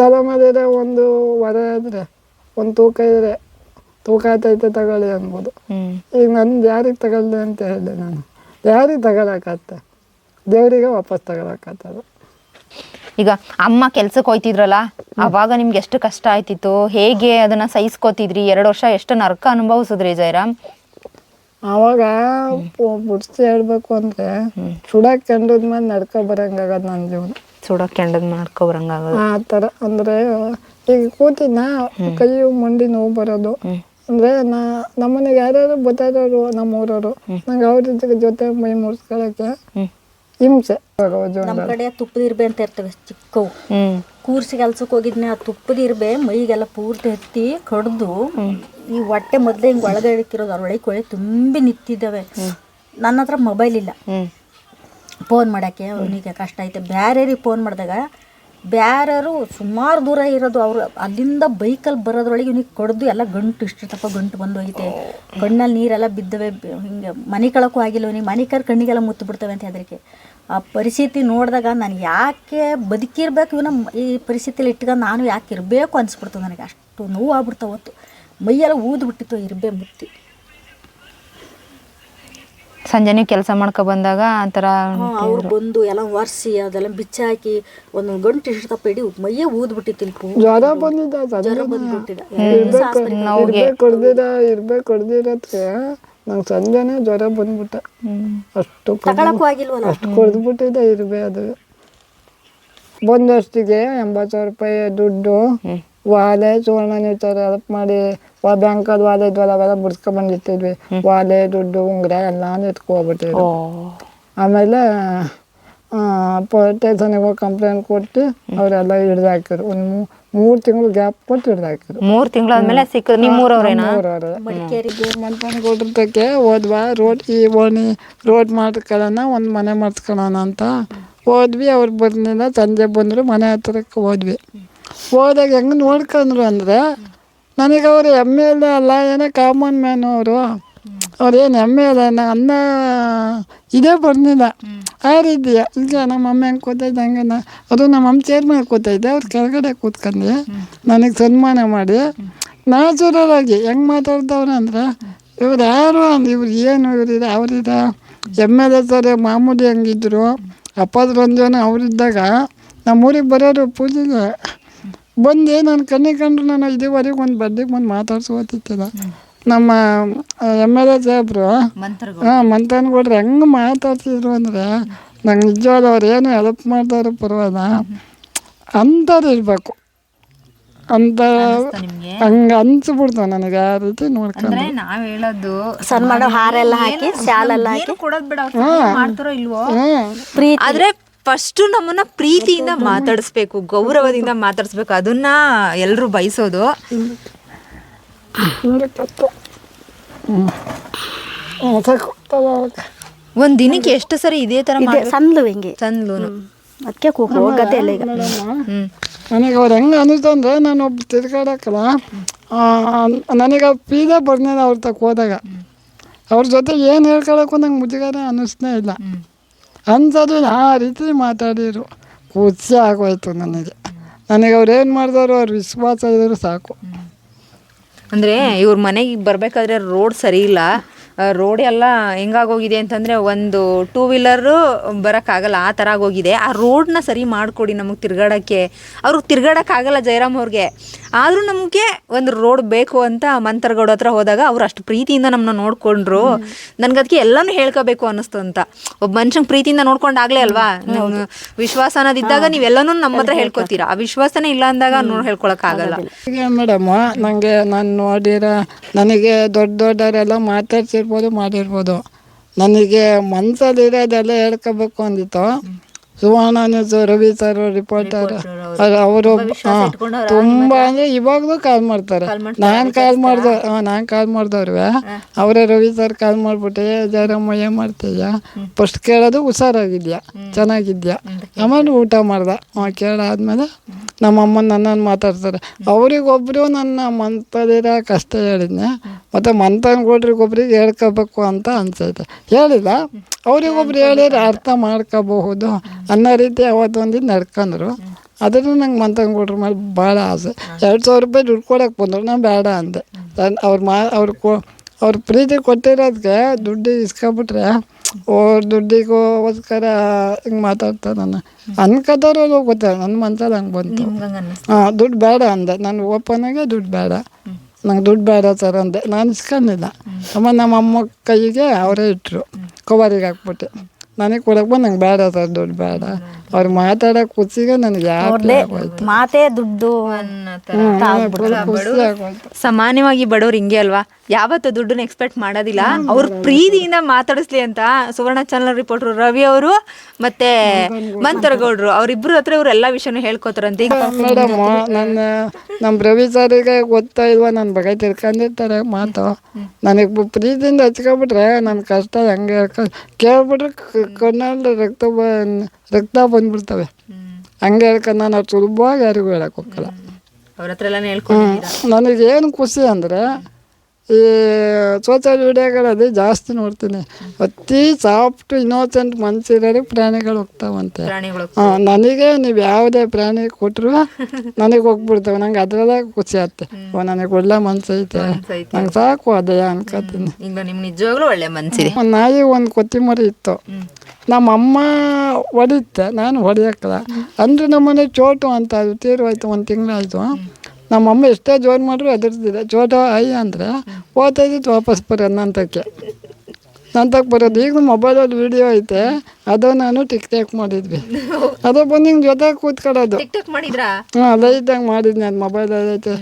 ತಲೆ ಮಾಡಿದರೆ ಒಂದು ವರ ಆದರೆ ಒಂದು ತೂಕ ಇದ್ರೆ ತೂಕ ಆತೈತೆ ತಗೊಳ್ಳಿ ಅನ್ಬೋದು. ಈಗ ನಂದು ಯಾರಿಗೆ ತಗೊಳ್ಳಿ ಅಂತ ಹೇಳಿದೆ ನಾನು. ಯಾರಿಗೆ ತಗೊಳಕತ್ತೆ ದೇವರಿಗೆ ವಾಪಸ್ ತಗೊಳಕತ್ತದು ಈಗ ಅಮ್ಮ ಕೆಲ್ಸಕ್ಕೆ ಹೋಯ್ತಿದ್ರಲ್ಲ ಅವಾಗ ನಿಮ್ಗೆ ಎಷ್ಟು ಕಷ್ಟ ಆಯ್ತಿತ್ತು? ಹೇಗೆ ಅದನ್ನ ಸಹಿಸ್ಕೋತಿದ್ರಿ? ಎರಡು ವರ್ಷ ಎಷ್ಟು ನರಕ ಅನುಭವಿಸಿದ್ರಿ ಜಯರಾಮ್? ಆವಾಗ ಬಿಡ್ಸಿ ಹೇಳ್ಬೇಕು ಅಂದ್ರೆ ಸುಡಕ್ ಕೆಂಡದ ಮೇಲೆ ನಡ್ಕೊ ಬರಂಗಾಗದ ನನ್ನ ಜೀವನ. ಸುಡಕ್ ಕೆಂಡದ್ ಮಾಡ್ಕೊ ಬರಂಗಾಗದ. ಆ ಥರ ಅಂದ್ರೆ ಈಗ ಕೂತಿನ ಕೈಯು ಮಂಡಿ ನೋವು ಬರೋದು. ಅಂದ್ರೆ ನಾ ನಮ್ಮನೆಗೆ ಯಾರ್ಯಾರು ಬರ್ತಾಯಿರೋರು ನಮ್ಮ ಊರವರು ನಂಗೆ ಅವ್ರ ಜೊತೆ ಮೈ ಮುರ್ಸ್ಕೊಳಕ್ಕೆ ಹಿಂಸೆ. ನಮ್ಮ ಕಡೆ ಇರ್ಬೆ ಅಂತ ಇರ್ತವೆ ಚಿಕ್ಕವು. ಕೂರ್ಸಿ ಕೆಲ್ಸಕ್ಕೆ ಹೋಗಿದ್ನೆ, ಆ ತುಪ್ಪದ ಇರ್ಬೆ, ಮೈಗೆಲ್ಲ ಪೂರ್ತಿ ಎತ್ತಿ ಕಡ್ದು, ಈ ಹೊಟ್ಟೆ ಮೊದಲೇ ಹಿಂಗೆ ಒಳಗೆ ಇಡ್ತಿರೋದು ಒಳಗೆ ಕೊಳೆ ತುಂಬಿ ನಿಂತಿದ್ದಾವೆ ನನ್ನ ಹತ್ರ ಮೊಬೈಲ್ ಇಲ್ಲ. ಫೋನ್ ಮಾಡೋಕ್ಕೆ, ಅವನಿಗೆ ಕಷ್ಟ ಐತೆ. ಬ್ಯಾರೇರಿಗೆ ಫೋನ್ ಮಾಡಿದಾಗ ಬ್ಯಾರರು ಸುಮಾರು ದೂರ ಇರೋದು, ಅವರು ಅಲ್ಲಿಂದ ಬೈಕಲ್ಲಿ ಬರೋದ್ರೊಳಗೆ ಇವನಿಗೆ ಕಡ್ದು ಎಲ್ಲ ಗಂಟು ತಪ್ಪ ಗಂಟು ಬಂದು ಹೋಗಿದೆ ಕಣ್ಣಲ್ಲಿ ನೀರೆಲ್ಲ ಬಿದ್ದವೆ, ಹಿಂಗೆ ಮನೆ ಕಳಕ್ಕೂ ಆಗಿಲ್ಲ ಅವನಿಗೆ, ಮನೆ ಕರ್ ಕಣ್ಣಿಗೆಲ್ಲ ಮುತ್ತು ಬಿಡ್ತವೆ ಅಂತ ಹೆದರಿಕೆ. ಆ ಪರಿಸ್ಥಿತಿ ನೋಡಿದಾಗ ನಾನು ಯಾಕೆ ಬದುಕಿರ್ಬೇಕು ಇವನ ಈ ಪರಿಸ್ಥಿತಿಲಿ ಇಟ್ಕೊಂಡು ನಾನು ಯಾಕೆ ಇರಬೇಕು ಅನಿಸ್ಬಿಡ್ತು ನನಗೆ. ಅಷ್ಟು ನೋವು ಆಗ್ಬಿಡ್ತಾವೆ ಅವತ್ತು. ಮೈಯೆಲ್ಲ ಊದು ಬಿಟ್ಟಿತ್ತು ಇರ್ಬೆ ಮುತ್ತಿ. ಸಂಜೆ ನೀವು ಕೆಲಸ ಮಾಡ್ಕೊ ಬಂದಾಗ ಆ ಥರ ಅವ್ರು ಬಂದು ಎಲ್ಲ ವರ್ಸಿ ಅದೆಲ್ಲ ಬಿಚ್ಚಾಕಿ ಒಂದು ಗಂಟು ಇಷ್ಟಪ್ಪ ಇಡೀ ಮೈಯೇ ಊದ್ ಬಿಟ್ಟಿತ್ತು ಇಲ್ಲಿ ಪೂ- ಜ್ವರ ಬಂದಿದ್ದ ಜ್ವರ ಬಂದ್ಬಿಟ್ಟಿದೆ. ಇರ್ಬೇಕು ಕೊಡ್ದಿರ ಇರ್ಬೇಕು ಕೊಡ್ದಿರತ್ಗೆ ನಂಗೆ ಸಂಜೆನೇ ಜ್ವರ ಬಂದ್ಬಿಟ್ಟ. ಅಷ್ಟು ಅಷ್ಟು ಕುಡಿದ್ಬಿಟ್ಟಿದೆ ಇರ್ಬೇ ಅದು. ಬಂದಷ್ಟಿಗೆ ಎಂಬತ್ತು ಸಾವಿರ ರೂಪಾಯಿ ದುಡ್ಡು. ವಾಲೆ ಸುವರ್ಣ ನೀವು ಥರ ಹೆಲ್ಪ್ ಮಾಡಿ ವಾ ಬ್ಯಾಂಕಲ್ಲಿ ವಾಲೆ ಇದ್ವಲ್ಲ ಅವೆಲ್ಲ ಬಿಡ್ಸ್ಕೊಂಡ್ ಬಂದಿರ್ತಿದ್ವಿ ವಾಲೆ ದುಡ್ಡು ಉಂಗುರ ಎಲ್ಲ ಎತ್ಕೊಬಿಟ್ಟಿದ್ರು. ಓ. ಆಮೇಲೆ ಸ್ಟೇಷನಿಗೆ ಹೋಗಿ ಕಂಪ್ಲೇಂಟ್ ಕೊಟ್ಟು ಅವರೆಲ್ಲ ಹಿಡ್ದು ಹಾಕಿದ್ರು ಒಂದು ಮೂರು ತಿಂಗಳು ಗ್ಯಾಪ್ ಕೊಟ್ಟು ಹಿಡ್ದು ಹಾಕಿದ್ರು ಮೂರ್ ತಿಂಗಳಾದ್ಮೇಲೆ ಸಿಕ್ಕ ನಿಮ್ಮೂರವ್ರೇನಾ ಮೂರವರೆ ಮಡಿಕೇರಿಗೆ ಕೊಟ್ಟಿರ್ತಕ್ಕೆ ಹೋದ್ವಾ ರೋಡ್ ಈ ಓಣಿ ರೋಡ್ ಮಾಡ್ಕೊಳ್ಳೋಣ ಒಂದು ಮನೆ ಮಾಡ್ಸ್ಕೊಳ್ಳೋಣ ಅಂತ ಹೋದ್ವಿ. ಅವ್ರು ಬಂದಿಲ್ಲ ಸಂಜೆ ಬಂದರು ಮನೆ ಹತ್ರಕ್ಕೆ ಹೋದ್ವಿ. ಹೋದಾಗ ಹೆಂಗೆ ನೋಡ್ಕೊಂಡ್ರು ಅಂದರೆ ನನಗೆ ಅವರು ಎಂ ಎಲ್ ಎ ಅಲ್ಲ ಏನೋ ಕಾಮನ್ ಮ್ಯಾನ್ ಅವರು. ಅವ್ರೇನು ಹೆಮ್ಮೆ ಇಲ್ಲ ಅನ್ನ ಇದೇ ಬಂದಿಲ್ಲ ಆ ರೀತಿಯ ಈಗ ನಮ್ಮ ಅಮ್ಮ ಹೆಂಗೆ ಕೂತೈತೆ ಹಂಗೆ ನಾ ಅದು ನಮ್ಮ ಅಮ್ಮ ಚೇರ್ ಮೇಲೆ ಕೂತೈತೆ ಅವ್ರು ಕೆಳಗಡೆ ಕೂತ್ಕೊಂಡು. ನನಗೆ ಸನ್ಮಾನ ಮಾಡಿ. ನ್ಯಾಚುರಲ್ ಆಗಿ ಹೆಂಗೆ ಮಾತಾಡ್ತವ್ರೆ ಅಂದ್ರೆ ಇವ್ರು ಯಾರು ಅಂದ್ರೆ ಇವ್ರು ಏನು ಇವ್ರಿದ ಅವ್ರಿದ ಎಂ ಎಲ್ ಎ ಸರ್ ಮಾಮೂಲಿ ಹಂಗಿದ್ರು. ಅಪ್ಪದ ರಂಜನ ಅವರಿದ್ದಾಗ ನಮ್ಮೂರಿಗೆ ಬರೋರು ಪೂಜೆಗೆ ಬಂದು ನಾನು ಕಣ್ಣಿಗೆ ಕಂಡ್ರು ನಾನು ಇದುವರೆಗೆ ಒಂದು ಬಡ್ಡಿಗೆ ಬಂದು ಮಾತಾಡ್ಸೋತಿತ್ತಿಲ್ಲ ನಮ್ಮ ಎಂ ಎಲ್ ಎ ಸಾಹೇಬ್ರು ಹಾಂ ಮಂತನ್ಗೌಡ್ರು ಹೆಂಗೆ ಮಾತಾಡ್ತಿದ್ರು ಅಂದರೆ ನಂಗೆ ನಿಜವಾದ ಅವ್ರು ಏನು ಹೆಲ್ಪ್ ಮಾಡ್ತಾರೆ ಪರವಾಗಿಲ್ಲ. ಅಂಥದ್ದು ಇರಬೇಕು. ಅಂತ ಹಂಗ ಅನ್ಸ್ಬಿಡ್ತು ನನಗೆ ಆ ರೀತಿ ನೋಡ್ಕೊಂಡು. ನಾವ್ ಹೇಳೋದು ಸನ್ಮಾನ ಹಾರ ಎಲ್ಲ ಹಾಕಿ ಶಾಲೆಲ್ಲ ಹಾಕಿ. ಕೊಡೋದ್ ಬಿಡ ಅವ್ರ್ ಸಹಾಯ ಮಾಡ್ತಾರೋ ಇಲ್ವೋ? ಪ್ರೀತಿ. ಆದ್ರೆ ಫಸ್ಟ್ ನಮ್ಮನ್ನ ಪ್ರೀತಿಯಿಂದ ಮಾತಾಡಿಸ್ಬೇಕು ಗೌರವದಿಂದ ಮಾತಾಡಿಸ್ಬೇಕು ಅದನ್ನ ಎಲ್ರು ಬಯಸೋದು. ತಗೋ. ಒಂದ್ ದಿನಕ್ಕೆ ಎಷ್ಟು ಸರಿ ಇದೇ ತರ ಇದೆ ಹಿಂಗೆ? ಸಂದ್ಲು ಅದಕ್ಕೆ ಹೋಗತ್ತೆ ಇಲ್ಲ ಈಗ. ನನಗೆ ಅವ್ರು ಹೆಂಗೆ ಅನ್ನಿಸ್ತು ಅಂದ್ರೆ ನಾನು ಒಬ್ಬ ತಿರ್ಗಾಡಕ್ಕಲ್ಲ ನನಗೆ ಪೀದ ಬರ್ನೇನ ಅವ್ರ ತಕ್ಕ ಹೋದಾಗ. ಅವ್ರ ಜೊತೆ ಏನು ಹೇಳ್ಕೊಳಕ್ಕೂ ನಂಗೆ ಮುಜುಗರ ಅನ್ನಿಸ್ನೇ ಇಲ್ಲ. ಅಂಥದ್ದು ಆ ರೀತಿ ಮಾತಾಡಿರು ಖುಷಿ ಆಗೋಯ್ತು ನನಗೆ. ನನಗೆ ಅವ್ರು ಏನು ಮಾಡಿದವರು ಅವ್ರ ವಿಶ್ವಾಸ ಇದ್ರು ಸಾಕು. ಅಂದ್ರೆ ಇವ್ರ ಮನೆಗೆ ಬರ್ಬೇಕಾದ್ರೆ ರೋಡ್ ಸರಿ ಇಲ್ಲ. ರೋಡ್ ಎಲ್ಲ ಹೆಂಗಾಗೋಗಿದೆ ಅಂತಂದ್ರೆ ಒಂದು ಟೂ ವೀಲರು ಬರೋಕ್ಕಾಗಲ್ಲ ಆ ಥರ ಆಗೋಗಿದೆ. ಆ ರೋಡ್ನ ಸರಿ ಮಾಡಿಕೊಡಿ ನಮಗೆ ತಿರ್ಗಾಡಕ್ಕೆ. ಅವ್ರಿಗೆ ತಿರ್ಗಾಡಕ್ಕಾಗಲ್ಲ ಜಯರಾಮ್ ಅವ್ರಿಗೆ. ಆದರೂ ನಮಗೆ ಒಂದು ರೋಡ್ ಬೇಕು ಅಂತ ಮಂತ್ರಗೌಡ ಹತ್ರ ಹೋದಾಗ ಅವ್ರು ಅಷ್ಟು ಪ್ರೀತಿಯಿಂದ ನಮ್ಮನ್ನ ನೋಡ್ಕೊಂಡ್ರು. ನನಗೆ ಅದಕ್ಕೆ ಎಲ್ಲನೂ ಹೇಳ್ಕೋಬೇಕು ಅನ್ನಿಸ್ತು ಅಂತ. ಒಬ್ಬ ಮನುಷ್ಯಂಗೆ ಪ್ರೀತಿಯಿಂದ ನೋಡ್ಕೊಂಡಾಗ್ಲೇ ಅಲ್ವಾ? ವಿಶ್ವಾಸ ಅನ್ನೋದಿದ್ದಾಗ ನೀವೆಲ್ಲನೂ ನಮ್ಮ ಹತ್ರ ಹೇಳ್ಕೊತೀರಾ? ಆ ವಿಶ್ವಾಸನೇ ಇಲ್ಲ ಅಂದಾಗ ನೋಡಿ ಹೇಳ್ಕೊಳಕ್ಕಾಗಲ್ಲ. ಆಗಲ್ಲ ಮೇಡಮ್ ನನಗೆ ನಾನು ನೋಡಿರೋ ನನಗೆ ದೊಡ್ಡ ದೊಡ್ಡವರೆಲ್ಲ ಮಾತಾಡ್ಸಿರ್ಬೋದು ಮಾಡಿರ್ಬೋದು ನನಗೆ ಮನಸ್ಸಲ್ಲಿರೋದೆಲ್ಲ ಹೇಳ್ಕೋಬೇಕು ಅಂದಿತ್ತು. Suvarna news Ravi sir reporter ಅವರು ತುಂಬಾ ಅಂದ್ರೆ ಇವಾಗಲೂ ಕಾಲ್ ಮಾಡ್ತಾರೆ. ನಾನ್ ಕಾಲ್ ಮಾಡ್ದ ನಾನ್ ಕಾಲ್ ಮಾಡ್ದವ್ರವೆ. ಅವರೇ ರವಿ ಸರ್ ಕಾಲ್ ಮಾಡ್ಬಿಟ್ಟೆ ಜಯರಾಮ ಏನ್ ಮಾಡ್ತೀಯ ಫಸ್ಟ್ ಕೇಳೋದು ಹುಷಾರಾಗಿದ್ಯಾ? ಚೆನ್ನಾಗಿದ್ಯಾ? ಆಮೇಲೆ ಊಟ ಮಾಡ್ದ. ಕೇಳಾದ್ಮೇಲೆ ನಮ್ಮ ಅಮ್ಮ ನನ್ನನ್ನು ಮಾತಾಡ್ತಾರೆ. ಅವ್ರಿಗೊಬ್ರು ನನ್ನ ಮಂತದಿರ ಕಷ್ಟ ಹೇಳಿದ್ನೆ. ಮತ್ತು ಕೊಡ್ರಿಗೊಬ್ರಿಗೆ ಹೇಳ್ಕೋಬೇಕು ಅಂತ ಅನ್ಸೈತೆ. ಹೇಳಿಲ್ಲ. ಅವರಿಗೊಬ್ರು ಹೇಳಿದ್ರೆ ಅರ್ಥ ಮಾಡ್ಕೋಬಹುದು ಅನ್ನೋ ರೀತಿ ಅವತ್ತೊಂದಿನ ನಡ್ಕೊಂಡ್ರು. ಅದನ್ನು ನಂಗೆ ಮಂತಂಗೌಡ್ರ ಮೇಲೆ ಭಾಳ ಆಸೆ. ಎರಡು ಸಾವಿರ ರೂಪಾಯಿ ದುಡ್ಡು ಕೊಡಕ್ಕೆ ಬಂದರು ನಾನು ಬೇಡ ಅಂದೆ. ನಾನು ಅವ್ರು ಮಾ ಅವ್ರು ಕೊ ಅವ್ರ ಪ್ರೀತಿ ಕೊಟ್ಟಿರೋದಕ್ಕೆ ದುಡ್ಡು ಇಸ್ಕೊಬಿಟ್ರೆ ಓ ದುಡ್ಡಿಗೋಸ್ಕರ ಹಿಂಗೆ ಮಾತಾಡ್ತಾರೆ ನಾನು ಅನ್ಕೋತಾರೋ ಗೊತ್ತಿಲ್ಲ ನನ್ನ ಮನ್ಸಲ್ಲಿ ಹಂಗೆ ಬಂತು. ಹಾಂ ದುಡ್ಡು ಬೇಡ ಅಂದೆ. ನಾನು ಓಪನಾಗೆ ದುಡ್ಡು ಬೇಡ. ನಂಗೆ ದುಡ್ಡು ಬೇಡ ಸರ್ ಅಂದೆ. ನಾನು ಇಸ್ಕೊಂಡಿಲ್ಲ. ಅಮ್ಮ ನಮ್ಮ ಅಮ್ಮ ಕೈಗೆ ಅವರೇ ಇಟ್ಟರು ಕವರಿಗೆ ಹಾಕ್ಬಿಟ್ಟು. ನನಗೆ ಕೊಡಕ್ಕೆ ಬಂದು ನಂಗೆ ಬೇಡ ಸರ್ ದುಡ್ಡು ಬೇಡ. ಅವ್ರು ಮಾತಾಡಕ್ ಕೂತಿಗ ನನಗೆ ಯಾಕೆ ಮಾತೇ ದುಡ್ಡು ಸಾಮಾನ್ಯವಾಗಿ ಬಡವ್ರು ಹಿಂಗೆ ಅಲ್ವಾ? ಯಾವತ್ತು ದುಡ್ಡನ್ನ ಎಕ್ಸ್ಪೆಕ್ಟ್ ಮಾಡೋದಿಲ್ಲ. ಅವ್ರ ಪ್ರೀತಿಯಿಂದ ಮಾತಾಡಿಸ್ಲಿ ಅಂತ ಸುವರ್ಣ ಚಾನಲ್ ರಿಪೋರ್ಟರ್ ರವಿ ಅವರು ಮತ್ತೆ ಮಂತರಗೌಡ್ರು ಅವ್ರಿಬ್ರು ಹತ್ರ ಇವ್ರು ಎಲ್ಲಾ ವಿಷಯನೂ ಹೇಳ್ಕೊತಾರಂತೆ. ಈಗ ಮೇಡಮ್ ನನ್ನ ನಮ್ಮ ರವಿ ಸಾರಿಗೆ ಗೊತ್ತಾ ಇಲ್ವಾ? ನನ್ನ ಬಗ್ಗೆ ತಿಳ್ಕೊಂಡಿರ್ತಾರೆ. ಮಾತು. ನನಗೆ ಪ್ರೀತಿಯಿಂದ ಹಚ್ಕೊಬಿಟ್ರೆ ನನ್ನ ಕಷ್ಟ ಹೆಂಗೆ ಕೇಳ್ಬಿಟ್ರೆ ಕಣ್ಣಲ್ಲಿ ರಕ್ತ ಬ ರಕ್ತ ಬಂದ್ಬಿಡ್ತವೆ. ಹಂಗೆ ಹೇಳ್ಕೊಂಡು ನಾನು ಅವ್ರು ಸುಲಭವಾಗಿ ಯಾರಿಗೂ ಹೇಳಕ್ಕೆ ಹೋಗಲ್ಲ. ಅವ್ರ ಹತ್ರ ಎಲ್ಲ ಹೇಳ್ಕೊಂಡಿದ್ದೀರಾ ನನಗೇನು ಖುಷಿ ಅಂದರೆ ಈ ಸೋಷಿಯಲ್ ಮೀಡಿಯಾಗಳಲ್ಲಿ ಜಾಸ್ತಿ ನೋಡ್ತೀನಿ. ಅತಿ ಸಾಫ್ಟ್ ಇನ್ನೋಸೆಂಟ್ ಮನ್ಸಿರೋರಿಗೆ ಪ್ರಾಣಿಗಳು ಹೋಗ್ತಾವಂತೆ. ಪ್ರಾಣಿಗಳು ಹಾಂ ನನಗೆ ನೀವು ಯಾವುದೇ ಪ್ರಾಣಿ ಕೊಟ್ಟರು ನನಗೆ ಹೋಗ್ಬಿಡ್ತವೆ. ನಂಗೆ ಅದರಲ್ಲೇ ಖುಷಿ ಆಗುತ್ತೆ. ಓ ನನಗೆ ಒಳ್ಳೆ ಮನ್ಸು ಐತೆ ಐತೆ. ನಂಗೆ ಸಾಕು ಅದೇ ಅನ್ಕೋತೀನಿ. ಈಗ ನಿಮ್ ನಿಜವಾಗ್ಲೂ ಒಳ್ಳೆ ಮನ್ಸಿದೆ. ಒಂದು ನಾಯಿ ಒಂದು ಕೊತ್ತಿಮರಿ ಇತ್ತು. ನಮ್ಮ ಅಮ್ಮ ಹೊಡಿತ್ತೆ ನಾನು ಹೊಡಿಯೋಕ್ಕಲ್ಲ. ಅಂದ್ರೆ ನಮ್ಮನೆ ಚೋಟು ಅಂತ ಅದು ತೀರೋಯ್ತು ಒಂದು ತಿಂಗಳಾಯ್ತು. ನಮ್ಮಮ್ಮ ಎಷ್ಟೇ ಜೋರು ಮಾಡಿದ್ರು ಎದುರ್ತಿದೆ ಚೋಟ ಐ ಅಂದರೆ ಓದ್ತಾಯಿದ್ದು ವಾಪಸ್ ಬರೋದು ನಂತಕ್ಕೆ ನಂತಕ್ಕೆ ಬರೋದು. ಈಗ ಮೊಬೈಲಲ್ಲಿ ವಿಡಿಯೋ ಐತೆ. ಅದು ನಾನು ಟಿಕ್ ಟಾಕ್ ಮಾಡಿದ್ವಿ. ಅದು ಬಂದು ಹಿಂಗೆ ಜೊತೆ ಕೂತ್ಕೊಳ್ಳೋದು. ಹಾಂ ಲೈಟಾಗಿ ಮಾಡಿದ್ನಿ ಅದು ಮೊಬೈಲಲ್ಲಿ ಐತೆ.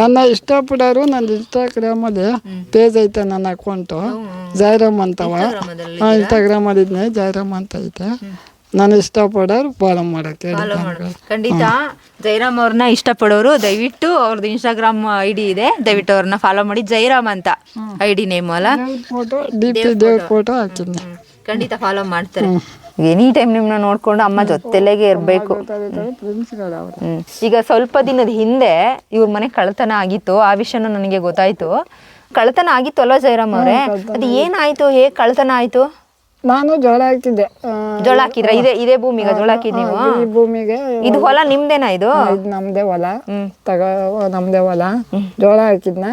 ನನ್ನ ಇಷ್ಟಪಡೋರು ನನ್ನ ಇನ್ಸ್ಟಾಗ್ರಾಮಲ್ಲಿ ಪೇಜ್ ಐತೆ ನನ್ನ ಅಕೌಂಟು ಜೈರಾಮ್ ಅಂತವ. ಹಾಂ ಇದ್ನೆ ಜೈರಾಮ್ ಅಂತ ಐತೆ. ನಾನು ಇಷ್ಟಪಡೋರು ಫಾಲೋ ಮಾಡಕ್ಕೆ ಖಂಡಿತ. ಜೈರಾಮ್ ಅವ್ರನ್ನ ಇಷ್ಟಪಡೋರು. ದಯವಿಟ್ಟು ಅವ್ರದ್ದು ಇನ್ಸ್ಟಾಗ್ರಾಮ್ ಐ ಡಿ ಇದೆ. ದಯವಿಟ್ಟು ಅವ್ರನ್ನ ಫಾಲೋ ಮಾಡಿ. ಜೈರಾಮ್ ಅಂತ ಐ ಡಿ ನೇಮ್ ಅಲ್ಲ. ಫೋಟೋ ಡಿ ಪಿ ದೇವ್ರ ಫೋಟೋ ಹಾಕಿದ್ನಿ ಖಂಡಿತ ಫಾಲೋ ಮಾಡ್ತಾರೆ. ಎನಿ ಟೈಮ್ ನಿಮ್ಮನ್ನ ನೋಡ್ಕೊಂಡು ಅಮ್ಮ ಜೊತೆಲೇಗೆ ಇರಬೇಕು. ಫ್ರೆಂಡ್ಸ್ಗಳು ಅವರು ಹ್ಮ್. ಈಗ ಸ್ವಲ್ಪ ದಿನದ ಹಿಂದೆ ಇವ್ರ ಮನೆ ಕಳ್ತನ ಆಗಿತ್ತು. ಆ ವಿಷಯನೂ ನನಗೆ ಗೊತ್ತಾಯ್ತು. ಕಳ್ತನ ಆಗಿತ್ತು ಅಲ್ವಾ ಜೈರಾಮ್ ಅವ್ರೆ? ಅದು ಏನಾಯ್ತು? ಹೇಗ್ ಕಳ್ತನ ಆಯ್ತು? ನಾನು ಜೋಳ ಹಾಕಿದ್ದೆ ಆ, ಜೋಳ ಹಾಕಿದ್ರ? ಇದೇ ಇದೇ ಭೂಮಿಗೆ ಜೋಳ ಹಾಕಿದ್ ನೀವು? ಈ ಭೂಮಿಗೆ. ಇದು ಹೊಲ ನಿಮ್ದೇನಾ ಇದು? ಇದು ನಮ್ದೇ ಹೊಲ. ತಗ ನಮ್ದೇ ಹೊಲ. ಜೋಳ ಹಾಕಿದ್ನ?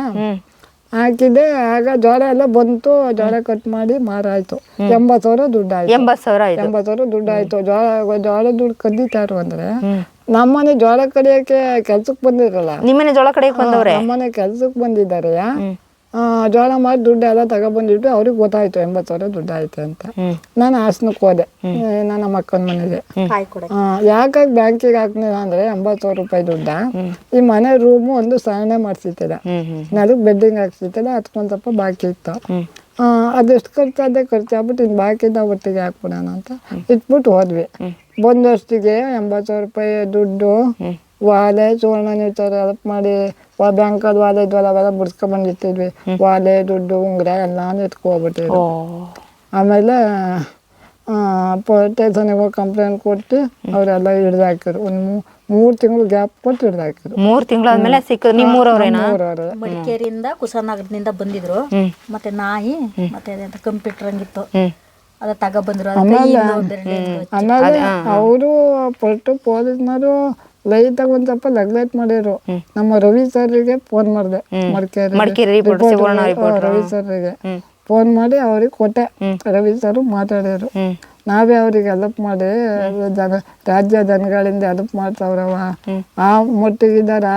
ಹಾಕಿದ್ದೆ ಆಗ ಜೋಳ ಎಲ್ಲ ಬಂತು ಜೋಳ ಕಟ್ ಮಾಡಿ ಮಾರಾಯ್ತು. ಎಂಬತ್ತು ಸಾವಿರ ದುಡ್ಡು ಆಯ್ತು. ಎಂಬತ್ ಸಾವಿರ ಆಯ್ತು. ಎಂಬತ್ತು ಸಾವಿರ ದುಡ್ಡು ಆಯ್ತು. ಜೋಳ ಜೋಳ ದುಡ್ಡು ಕದ್ದಿತಾರು ಅಂದ್ರೆ ನಮ್ಮನೆ ಜೋಳ ಕಡಿಯಕ್ಕೆ ಕೆಲ್ಸಕ್ ಬಂದಿರಲ್ಲ ನಿಮ್ಮನೆ ಜೋಳ ಕಡೆಗೆ ಬಂದವ್ರೆ? ನಮ್ಮನೆ ಕೆಲ್ಸಕ್ಕೆ ಬಂದಿದ್ದಾರೆ. ಜೋಳ ಮಾಡಿ ದುಡ್ಡು ಎಲ್ಲ ತಗೊಬಂದಿಟ್ಟು ಅವ್ರಿಗೆ ಗೊತ್ತಾಯ್ತು ಎಂಬತ್ತು ಸಾವಿರ ದುಡ್ಡು ಆಯ್ತು ಅಂತ ನಾನು ಹಾಸನಕ್ಕೆ ಹೋದೆ. ನಾನು ನನ್ನ ಅಕ್ಕನ ಮನೆಗೆ. ಕಾಯಿ ಕೊಡ ಆ, ಯಾಕಾಗಿ ಬ್ಯಾಂಕಿಗೆ ಹಾಕ್ಲಿಲ್ಲ ಅಂದ್ರೆ ಎಂಬತ್ತು ಸಾವಿರ ರೂಪಾಯಿ ದುಡ್ಡ? ಈ ಮನೆ ರೂಮು ಒಂದು ಸಹನೆ ಮಾಡಿಸಿತ್ತಿಲ್ಲ ಹ್ಮ್ ಹ್ಮ್ ಬೆಡ್ಡಿಂಗ್ ಹಾಕ್ಸಿತ್ತಿಲ್ಲ ಹತ್ಕೊಂಡ್ ಸ್ವಲ್ಪ ಬಾಕಿ ಇತ್ತು. ಆ, ಅದೆಷ್ಟು ಖರ್ಚಾದೆ ಖರ್ಚಾಗ್ಬಿಟ್ಟು ಇನ್ನು ಬಾಕಿದ ಒಟ್ಟಿಗೆ ಹಾಕ್ಬಿಡೋಣ ಅಂತ ಇಟ್ಬಿಟ್ಟು ಹೋದ್ವಿ. ಬಂದಷ್ಟಿಗೆ ಎಂಬತ್ತು ಸಾವಿರ ರೂಪಾಯಿ ದುಡ್ಡು ವಾಲೆ ಸುವರ್ಣ ಇರ್ತಾರೆ ಅದಕ್ಕೆ ಮಾಡಿ ವಾ ಬ್ಯಾಂಕಲ್ಲಿ ವಾಲೆ ಇದ್ವಲ್ಲ ಅವೆಲ್ಲ ಬಿಡ್ಸ್ಕೊಂಡ್ ಬಂದಿರ್ತಿದ್ವಿ ವಾಲೆ ದುಡ್ಡು ಉಂಗುರ ಎಲ್ಲಾನು ಎತ್ಕೊಬಿಟ್ಟಿದ್ವಿ ಆಮೇಲೆ ಸ್ಟೇಷನಿಗೆ ಹೋಗಿ ಕಂಪ್ಲೇಂಟ್ ಕೊಟ್ಟು ಅವರೆಲ್ಲ ಹಿಡ್ದು ಹಾಕಿದ್ರು ಒಂದು ಮೂರು ತಿಂಗಳು ಗ್ಯಾಪ್ ಕೊಟ್ಟು ಹಿಡ್ದು ಹಾಕಿದ್ರು ಮೂರ್ ತಿಂಗಳಾದ್ಮೇಲೆ ಸಿಕ್ಕ ನಿಮ್ಮೂರವ್ರೇನಾ ಮೂರವರೆ ಮಡಿಕೇರಿಯಿಂದ ಕುಸನಗರದಿಂದ ಬಂದಿದ್ರು. ಮತ್ತೆ ನಾಯಿ ಮತ್ತೆ ಅದೆಂತ ಕಂಪ್ಯೂಟರ್ ಹಂಗಿತ್ತು ಅದ ತಗ ಬಂದ್ರು. ಆಮೇಲೆ ಅವರು ಪಟ್ಟು ಪೊಲೀಸ್ನವರು ಲೈಟಾಗಿ ಒಂದ್ ಸ್ವಲ್ಪ ನೆಗ್ಲೆಕ್ಟ್ ಮಾಡಿದ್ರು ನಮ್ಮ ರವಿ ಸರ್ಗೆ ಫೋನ್ ಮಾಡಿದೆ. ಮಡಿಕೇರಿ. ಆ, ರವಿ ಸರ್ಗೆ ಫೋನ್ ಮಾಡಿ ಅವ್ರಿಗೆ ಕೊಟ್ಟೆ. ರವಿ ಸರ್ ಮಾತಾಡಿದ್ರು ನಾವೇ ಅವ್ರಿಗೆ ಹೆಲ್ಪ್ ಮಾಡಿ ಜನ ರಾಜ್ಯ ಜನಗಳಿಂದ ಹೆಲ್ಪ್ ಮಾಡ್ತಾವ್ರವ. ಆ ಮಟ್ಟಿಗಿದ್ದಾರೆ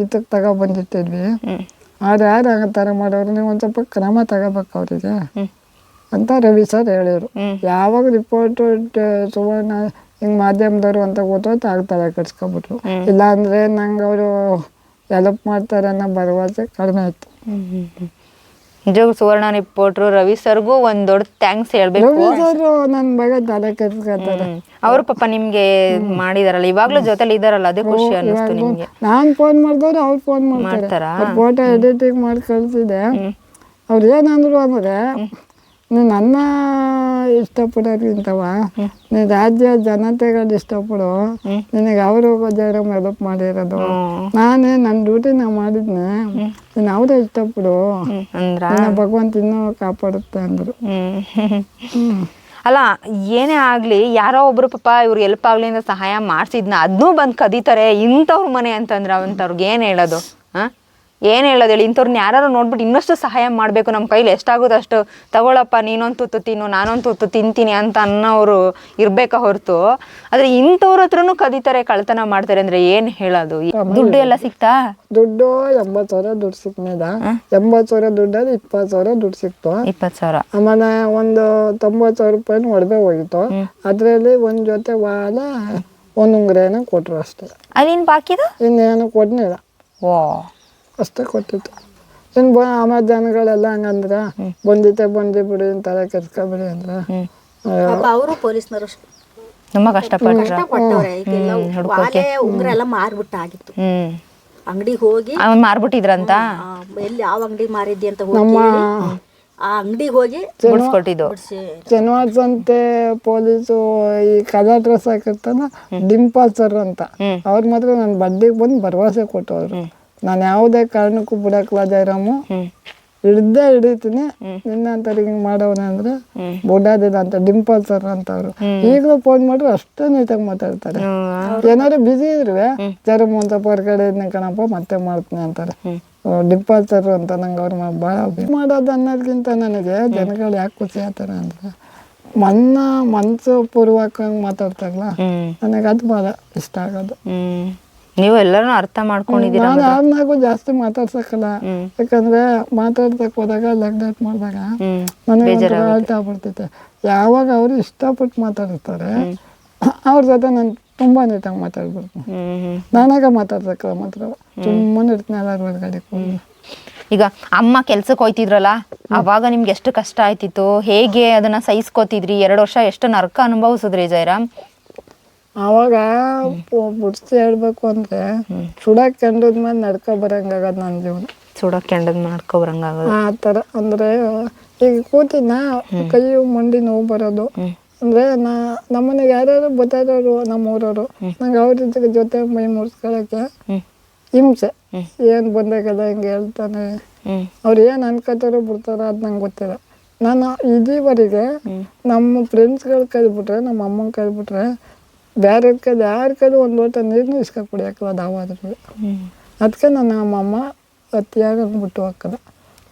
ಇದಕ್ ತಗೋ ಬಂದಿರ್ತಿದ್ವಿ ಆದ್ರೆ ಯಾರು ಥರ ಮಾಡೋರು? ನೀವು ಒಂದ್ ಸ್ವಲ್ಪ ಕ್ರಮ ತಗೋಬೇಕು ಅವ್ರಿಗೆ. ಅಂತ ರವಿ ಸರ್ ಹೇಳಿದ್ರು. ಯಾವಾಗ ರಿಪೋರ್ಟ್ ಸುವರ್ಣ ಹಿಂಗ್ ಮಾಧ್ಯಮದವರು ಅಂತ ಗೊತ್ತಾಯ್ತು ಆಗ್ತಾರೆ ಕಟ್ಸ್ಕೊಬಿಟ್ರು ಇಲ್ಲಾಂದ್ರೆ ನಂಗೆ ಅವರು ಹೆಲ್ಪ್ ಮಾಡ್ತಾರೆ ಅನ್ನೋ ಭರವಸೆ ಕಡಿಮೆ ಆಯ್ತು ನಿಜವಾಗ್ಲೂ ಸುವರ್ಣ ರಿಪೋರ್ಟ್ರು ರವಿ ಸರ್ಗೂ ಒಂದ್ ದೊಡ್ಡ ಥ್ಯಾಂಕ್ಸ್ ಹೇಳ್ಬೇಕು. ಸರ್ ನನ್ನ ಬಗ್ಗೆ ತಲೆ ಕೆಡ್ಸ್ಕೊತಾರೆ. ಅವರು ಪಾಪ ನಿಮ್ಗೆ ಮಾಡಿದಾರಲ್ಲ ಇವಾಗ್ಲೂ ಜೊತೆಲಿ ಇದಾರಲ್ಲ ಅದೇ ಖುಷಿ ಅನ್ನಿಸ್ತು ನಿಮ್ಗೆ. ನಾನು ಫೋನ್ ಮಾಡಿದವ್ರು ಅವ್ರು ಫೋನ್ ಮಾಡ್ತಾರೆ. ಮಾಡ್ತಾರಾ? ಫೋಟೋ ಎಡಿಟಿಂಗ್ ಮಾಡಿ ಕಳ್ಸಿದೆ ಅವ್ರು ಏನಂದ್ರು ಅಂದ್ರೆ ನನ್ನ ಇಷ್ಟಪಡೋದ್ಕಿಂತವ ನೀ ರಾಜ್ಯ ಜನತೆಗಳು ಇಷ್ಟಪಡು? ನಿನಗೆ ಅವರು ಜಯರಾಮ್ ಹೆಲ್ಪ್ ಮಾಡಿರೋದು? ನಾನೇ ನನ್ನ ಡ್ಯೂಟಿ ನಾ ಮಾಡಿದ್ನೆ ನೀನು ಅವರೇ ಇಷ್ಟಪಡು. ಅಂದ್ರ? ನಿನ್ನ ಭಗವಂತ ಇನ್ನೂ ಕಾಪಾಡುತ್ತೆ ಅಂದರು. ಅಲ್ಲ ಏನೇ ಆಗಲಿ ಯಾರೋ ಒಬ್ರು ಪಾಪ ಇವ್ರು ಎಲ್ಪ್ ಆಗಲಿ ಅಂತ ಸಹಾಯ ಮಾಡ್ಸಿದ್ನ ಅದನ್ನೂ ಬಂದು ಕದೀತಾರೆ ಇಂಥವ್ರ ಮನೆ ಅಂತಂದ್ರೆ ಅವಂಥವ್ರಿಗೆ ಏನು ಹೇಳೋದು? ಹಾಂ? ಏನು ಹೇಳೋದು ಹೇಳಿ ಇಂಥವ್ರನ್ನ ಯಾರು ನೋಡ್ಬಿಟ್ಟು ಇನ್ನಷ್ಟು ಸಹಾಯ ಮಾಡಬೇಕು ನಮ್ಮ ಕೈಲಿ. ಎಷ್ಟಾಗುತ್ತೆ ಅಷ್ಟು ತಗೊಳಪ್ಪ ನೀನೊಂದು ತುತ್ತು ತಿನ್ನು ನಾನೊಂದು ತುತ್ತು ತಿಂತೀನಿ ಅಂತ ಅನ್ನೋರು ಇರ್ಬೇಕಾ ಹೊರತು. ಆದರೆ ಇಂಥವ್ರ ಹತ್ರನು ಕದೀತಾರೆ ಕಳ್ತನ ಮಾಡ್ತಾರೆ ಅಂದ್ರೆ ಏನು ಹೇಳೋದು? ದುಡ್ಡು ಎಲ್ಲ ಸಿಕ್ತಾ? ದುಡ್ಡು ಎಂಬತ್ತು ಸಾವಿರ ದುಡ್ಡು ಸಿಕ್ಮೇದ ಎಂಬತ್ತು ಸಾವಿರ ದುಡ್ಡಲ್ಲಿ ಇಪ್ಪತ್ತು ಸಾವಿರ ದುಡ್ಡು ಸಿಕ್ತು. ಇಪ್ಪತ್ತು ಸಾವಿರ. ಆಮೇಲೆ ಒಂದು ತೊಂಬತ್ತು ಸಾವಿರ ರೂಪಾಯಿ ಒಡವೆ ಹೋಗಿತ್ತು. ಅದರಲ್ಲಿ ಒಂದು ಜೊತೆ ವಾದ ಒಂದು ಉಂಗುರೇನ ಕೊಟ್ಟರು ಅಷ್ಟೇ. ಅದೇನು ಬಾಕಿದು? ಇನ್ನೇನು ಕೊಡ್ನಿಲ್ಲ ಓ. ಅಷ್ಟೇ ಕೊಟ್ಟಿತ್ತು ಇನ್ನು ಬ ಆಮೇಲೆ ಜನಗಳೆಲ್ಲ ಹಂಗಂದ್ರ ಬಂದಿತ್ತೆ ಬಂದಿ ಬಿಡಿ ತಲೆ ಕೆತ್ಕೊಬಿಡಿ ಅಂದ್ರೆ. ಪಾಪ ಅವರು ಪೊಲೀಸ್ನವರು ತುಂಬ ಕಷ್ಟಪಟ್ರ. ಕಷ್ಟಪಟ್ಟವ್ರೆ. ಈಗೆಲ್ಲ ವಾಲೆ ಉಂಗ್ರ ಎಲ್ಲ ಮಾರ್ಬಿಟ್ಟ ಆಗಿತ್ತು. ಅಂಗಡಿಗೆ ಹೋಗಿ ಅವ್ನು ಮಾರ್ಬಿಟ್ಟಿದ್ರಂತ? ಆ, ಎಲ್ಲಿ ಯಾವ ಅಂಗಡಿ ಮಾರಿದ್ದಿ ಅಂತ ಹೋಗಿ ಆ ಅಂಗಡಿಗೆ ಹೋಗಿ ಬಿಡ್ಸ್ಕೊಟ್ಟಿದ್ದು. ಬಿಡ್ಸಿ ಶನಿವಾರ ಸಂತೆ ಪೊಲೀಸು ಈ ಕಲರ್ ಡ್ರೆಸ್ ಹಾಕಿರ್ತಾನ ಡಿಂಪಲ್ ಸರ್ ಅಂತ. ಅವ್ರ ಮಾತ್ರ ನನ್ನ ಬಡ್ಡಿಗೆ ಬಂದು ಭರವಸೆ ಕೊಟ್ಟವ್ರು. ನಾನು ಯಾವುದೇ ಕಾರಣಕ್ಕೂ ಬಿಡಕ್ಲಾದ ಇರಮ್ಮ ಹಿಡ್ದೇ ಹಿಡಿತೀನಿ. ನಿನ್ನಂತವ್ರಿಗೆ ಹಿಂಗೆ ಮಾಡವನೆ ಅಂದ್ರೆ ಬುಡಾದಿಲ್ಲ ಅಂತ ಡಿಂಪಲ್ ಸರ್ ಅಂತ ಅವರು ಈಗಲೂ ಫೋನ್ ಮಾಡ್ರೆ ಅಷ್ಟೇ ನೀಟಾಗಿ ಮಾತಾಡ್ತಾರೆ. ಏನಾದ್ರು ಬಿಸಿ ಇದ್ರೆ ಚರ ಮುಂತ ಸ್ವಲ್ಪ ಹೊರಗಡೆ ಇದ್ನ ಕಣಪ್ಪ ಮತ್ತೆ ಮಾಡ್ತೀನಿ ಅಂತಾರೆ. ಡಿಂಪಲ್ ಸರ್ ಅಂತ ನಂಗೆ ಅವ್ರು ಭಾಳ ಮಾಡೋದು ಅನ್ನೋದ್ಕಿಂತ ನನಗೆ ಜನಗಳು ಯಾಕೆ ಖುಷಿ ಆಗ್ತಾರೆ ಅಂದ್ರೆ ಮನ್ನ ಮನ್ಸು ಪೂರ್ವಕ ಮಾತಾಡ್ತಾರಲ್ಲ ನನಗೆ ಅದು ಭಾಳ ಇಷ್ಟ ಆಗೋದು. ನೀವು ಎಲ್ಲರೂ ಅರ್ಥ ಮಾಡ್ಕೊಂಡಿದ್ದೀರಾ ನಾನು ಜಾಸ್ತಿ ಮಾತಾಡ್ಸಕ್ಕಲ್ಲ. ಯಾಕಂದ್ರೆ ಮಾತಾಡ್ಸಕ್ ಹೋದಾಗ ಲಗ್ನೇಟ್ ಮಾಡಿದಾಗ ನನಗೆ ಆಗ್ಬಿಡ್ತೈತೆ. ಯಾವಾಗ ಅವ್ರು ಇಷ್ಟಪಟ್ಟು ಮಾತಾಡಿರ್ತಾರೆ ಅವ್ರ ಜೊತೆ ನಾನು ತುಂಬಾ ನೀಟಾಗಿ ಮಾತಾಡ್ಬಿಡ್ತೀನಿ. ನಾನಾಗ ಮಾತಾಡ್ಸಕ್ಕಲ್ಲ ಮಾತ್ರ. ಸುಮ್ಮನೆ ಇರ್ತೀನಿ ಎಲ್ಲಾರು ಹೊರಗಡೆ ಈಗ ಅಮ್ಮ ಕೆಲ್ಸಕ್ಕೆ ಹೋಯ್ತಿದ್ರಲ್ಲ ಅವಾಗ ನಿಮ್ಗೆ ಎಷ್ಟು ಕಷ್ಟ ಆಯ್ತಿತ್ತು? ಹೇಗೆ ಅದನ್ನ ಸಹಿಸ್ಕೋತಿದ್ರಿ? ಎರಡು ವರ್ಷ ಎಷ್ಟು ನರಕ ಅನುಭವಿಸಿದ್ರಿ ಜಯರಾಮ್? ಆವಾಗ ಬುಡ್ಸಿ ಹೇಳ್ಬೇಕು ಅಂದ್ರೆ ಸುಡಕ್ ಮೇಲೆ ನಡ್ಕೊ ಬರಂಗಾಗದ ನನ್ನ ಜೀವನ. ಸುಡಕ್ ಕೆಂಡದ್ ಮಾಡ್ಕೊ ಬರಂಗಾಗದ. ಆ ಥರ. ಅಂದ್ರೆ ಈಗ ಕೂತಿನ ಕೈಯು ಮಂಡಿ ನೋವು ಬರೋದು. ಅಂದ್ರೆ ನಾ ನಮ್ಮನೆಗೆ ಯಾರ್ಯಾರು ಬರ್ತಾಯಿರೋರು ನಮ್ಮ ಊರವರು ನಂಗೆ ಅವ್ರ ಜೊತೆ ಜೊತೆ ಮೈ ಮುರ್ಸ್ಕೊಳಕ್ಕೆ ಹಿಂಸೆ. ಏನು ಬಂದಾಗದ ಹಿಂಗೆ ಹೇಳ್ತಾನೆ. ಅವ್ರು ಏನು ಅನ್ಕೋತಾರೋ ಬಿಡ್ತಾರೋ ಅದ್ ನಂಗೆ ಗೊತ್ತಿಲ್ಲ. ನಾನು ಇದೀವರೆಗೆ ನಮ್ಮ ಫ್ರೆಂಡ್ಸ್ಗಳು ಕೈಬಿಟ್ರೆ ನಮ್ಮ ಅಮ್ಮನ ಕೈಬಿಟ್ರೆ ಬೇರೆ ಕೈಲಿ ಯಾರ ಕದು ಒಂದು ಲೋಟ ನೀರನ್ನು ಇಸ್ಕೊಂಡು ಕುಡಿಯೋಕ್ಕಲ್ಲ ಅದಾವಾದ್ರು ಹ್ಮ್. ಅದಕ್ಕೆ ನನ್ನ ನಮ್ಮಮ್ಮ ಅತಿಯಾಗಿ ಬಿಟ್ಟು ಹಾಕಲ್ಲ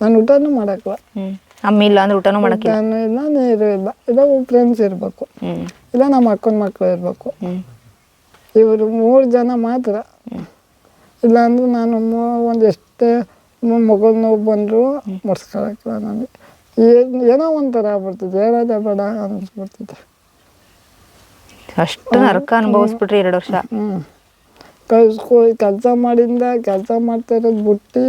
ನಾನು ಊಟನೂ ಮಾಡಕ್ಕಲ್ಲ. ಅಮ್ಮ ಇಲ್ಲ ಅಂದ್ರೆ ಊಟನೂ ಮಾಡಕ್ಕೆ ನಾನು ಇಲ್ಲ ನೀರು ಇಲ್ಲ. ಇಲ್ಲ ಫ್ರೆಂಡ್ಸ್ ಇರಬೇಕು. ಇಲ್ಲ ನಮ್ಮ ಅಕ್ಕನ ಮಕ್ಕಳು ಇರಬೇಕು. ಇವರು ಮೂರು ಜನ ಮಾತ್ರ. ಇಲ್ಲಾಂದ್ರೆ ನಾನು ಒಂದು ಎಷ್ಟೇ ಮಗನ ನೋವು ಬಂದರೂ ಮುಡ್ಸ್ಕೊಳಕ್ಕಿಲ್ಲ ನನಗೆ. ಏನು ಏನೋ ಒಂಥರ ಆಗ್ಬಿಡ್ತದೆ. ಹೇಳೋದೇ ಬೇಡ ಅನ್ಸ್ಬಿಡ್ತದೆ. ಅಷ್ಟು ನರಕ ಅನುಭವಿಸ್ಬಿಟ್ರಿ ಎರಡು ವರ್ಷ. ಹ್ಞೂ ಕಳ್ಸ್ಕೊ ಕೆಲಸ ಮಾಡಿಂದ ಕೆಲಸ ಮಾಡ್ತಾ ಇರೋದು ಬಿಟ್ಟು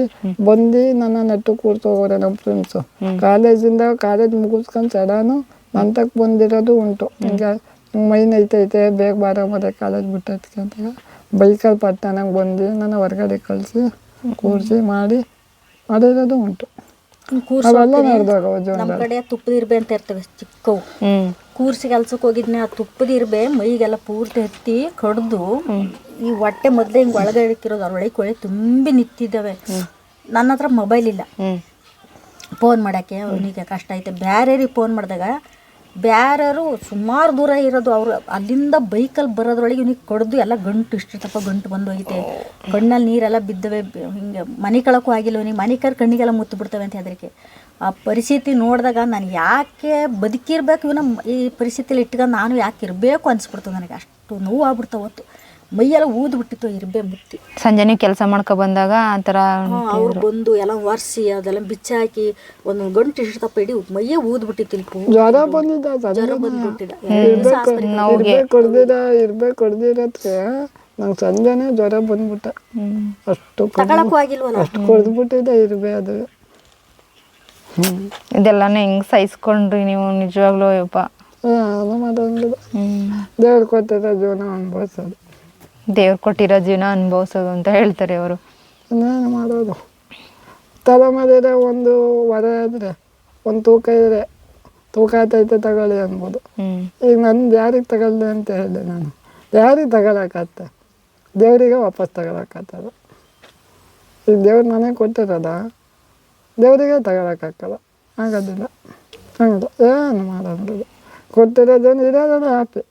ಬಂದು ನನ್ನ ನೆಟ್ಟು ಕೂರ್ಸೋಗೋರೆ ನಮ್ಮ ಫ್ರೆಂಡ್ಸು ಕಾಲೇಜಿಂದ ಕಾಲೇಜ್ ಮುಗಿಸ್ಕೊಂಡು ಸಡಾನು ನನ್ನ ತಕ್ಕ ಬಂದಿರೋದು ಉಂಟು. ಹಿಂಗೆ ಮೈ ನೈತೈತೆ ಬೇಗ ಬಾರ ಮರೆ ಕಾಲೇಜ್ ಬಿಟ್ಟೈತೆ ಅಂತ ಬೈಕಲ್ಲಿ ಪಟ್ಟಣಕ್ಕೆ ಬಂದು ನನ್ನ ಹೊರಗಡೆ ಕಳಿಸಿ ಕೂರಿಸಿ ಮಾಡಿ ಮಾಡಿರೋದು ಉಂಟು. ಅವೆಲ್ಲ ನಮ್ಮ ಕಡೆ ತುಪ್ಪದ ಇರ್ಬೆ ಅಂತ ಇರ್ತವೆ ಚಿಕ್ಕವು. ಕೂರ್ಸಿ ಕೆಲ್ಸಕ್ಕೆ ಹೋಗಿದ್ನೆ ಆ ತುಪ್ಪದ ಇರ್ಬೆ ಮೈಗೆಲ್ಲ ಪೂರ್ತಿ ಹತ್ತಿ ಕಡ್ದು ಈ ಹೊಟ್ಟೆ ಮೊದಲೇ ಹಿಂಗೆ ಒಳಗೆ ಇಡ್ತಿರೋದು ಅದ್ರೊಳಗೆ ಕೊಳೆ ತುಂಬಿ ನಿಂತಿದ್ದಾವೆ. ನನ್ನ ಹತ್ರ ಮೊಬೈಲ್ ಇಲ್ಲ. ಫೋನ್ ಮಾಡೋಕ್ಕೆ ಅವನಿಗೆ ಕಷ್ಟ ಐತೆ. ಬ್ಯಾರೇರಿಗೆ ಫೋನ್ ಮಾಡಿದಾಗ ಬ್ಯಾರರು ಸುಮಾರು ದೂರ ಇರೋದು ಅವರು, ಅಲ್ಲಿಂದ ಬೈಕಲ್ಲಿ ಬರೋದ್ರೊಳಗೆ ಇವನಿಗೆ ಕೊಡ್ದು ಎಲ್ಲ ಗಂಟು ಇಷ್ಟಿರ್ತಪ್ಪ ಗಂಟು ಬಂದು ಹೋಗಿದೆ ಕಣ್ಣಲ್ಲಿ ನೀರೆಲ್ಲ ಬಿದ್ದವೆ, ಹಿಂಗೆ ಮನೆ ಕಳಕ್ಕೂ ಆಗಿಲ್ಲ ಅವನಿಗೆ, ಮನೆ ಕರ್ ಕಣ್ಣಿಗೆಲ್ಲ ಮುತ್ತು ಬಿಡ್ತವೆ ಅಂತ ಹೆದರಿಕೆ. ಆ ಪರಿಸ್ಥಿತಿ ನೋಡಿದಾಗ ನಾನು ಯಾಕೆ ಬದುಕಿರ್ಬೇಕು ಇವನ ಈ ಪರಿಸ್ಥಿತಿಯಲ್ಲಿ ಇಟ್ಕೊಂಡು ನಾನು ಯಾಕೆ ಇರಬೇಕು ಅನಿಸ್ಬಿಡ್ತು ನನಗೆ. ಅಷ್ಟು ನೋವು ಆಗ್ಬಿಡ್ತಾವ ಅವತ್ತು. ಮೈಯೆಲ್ಲ ಊದ್ ಬಿಟ್ಟಿತ್ತು ಇರ್ಬೆ ಮುತ್ತಿ. ಸಂಜೆ ನೀವು ಕೆಲಸ ಮಾಡ್ಕೊ ಬಂದಾಗ ಆತರ ಥರ ಅವ್ರು ಬಂದು ಎಲ್ಲ ಒರೆಸಿ ಅದೆಲ್ಲ ಬಿಚ್ಚಾಕಿ ಒಂದು ಗಂಟು ಇಷ್ಟಪ್ಪ ಇಡೀ ಮೈಯೇ ಊದ್ ಬಿಟ್ಟಿತ್ತು ಇಲ್ಲಿ ಪೂ ಜ್ವರ ಬಂದಿದ್ದ ಜ್ವರ ಬಂದ್ಬಿಟ್ಟಿದೆ. ಇರ್ಬೇಕು ಹೊಡೆದಿರ ಇರ್ಬೇಕು ಹೊಡೆದಿರತ್ಗೆ ನಂಗೆ ಸಂಜೆನೆ ಜ್ವರ ಬಂದ್ಬಿಟ್ಟ. ಅಷ್ಟು ತಗೊಳಕ್ಕೂ ಆಗಿಲ್ವಲ್ಲ? ಅಷ್ಟು ಕೊಡ್ದ್ಬಿಟ್ಟಿದೆ ಇರ್ಬೇ ಅದು. ಇದೆಲ್ಲಾನು ಹೆಂಗ್ ಸಹಿಸ್ಕೊಂಡ್ರಿ ನೀವು ನಿಜವಾಗ್ಲೂ ಯಪ್ಪ ಏನು ಮಾಡೋಂಗಿಲ್ಲ ಹ್ಮ್. ದೇವ್ರ ಕೊಟ್ಟಿರೋ ಜೀವನ ಅನ್ಭವಿಸೋದು. ದೇವ್ರು ಕೊಟ್ಟಿರೋ ಜೀವನ ಅನುಭವಿಸೋದು ಅಂತ ಹೇಳ್ತಾರೆ ಅವರು. ಇನ್ನೇನು ಮಾಡೋದು. ತಲೆ ಮೇಲೆ ಒಂದು ವರೆ ಇದ್ರೆ ಒಂದು ತೂಕ ಇದ್ರೆ ತೂಕ ಆತೈತೆ ತಗೊಳ್ಳಿ ಅನ್ಬೋದು. ಈಗ ನಂದು ಯಾರಿಗೆ ತಗೊಳ್ಳಿ ಅಂತ ಹೇಳಿದೆ ನಾನು. ಯಾರಿಗೆ ತಗೊಳಕತ್ತೆ ದೇವರಿಗೆ ವಾಪಸ್ ತಗೊಳಕತ್ತದ ಈಗ ದೇವ್ರು ನನಗೆ ಕೊಟ್ಟಿರೋದ? ದೇವರಿಗೆ ತಗೊಳಕ್ಕಾಗಲ್ಲ. ಆಗೋದಿಲ್ಲ ಹಂಗೆ ಏನು ಮಾಡೋದು? ಕೊಟ್ಟಿರೋದೇನು ಇರೋದೇ ಹ್ಯಾಪಿ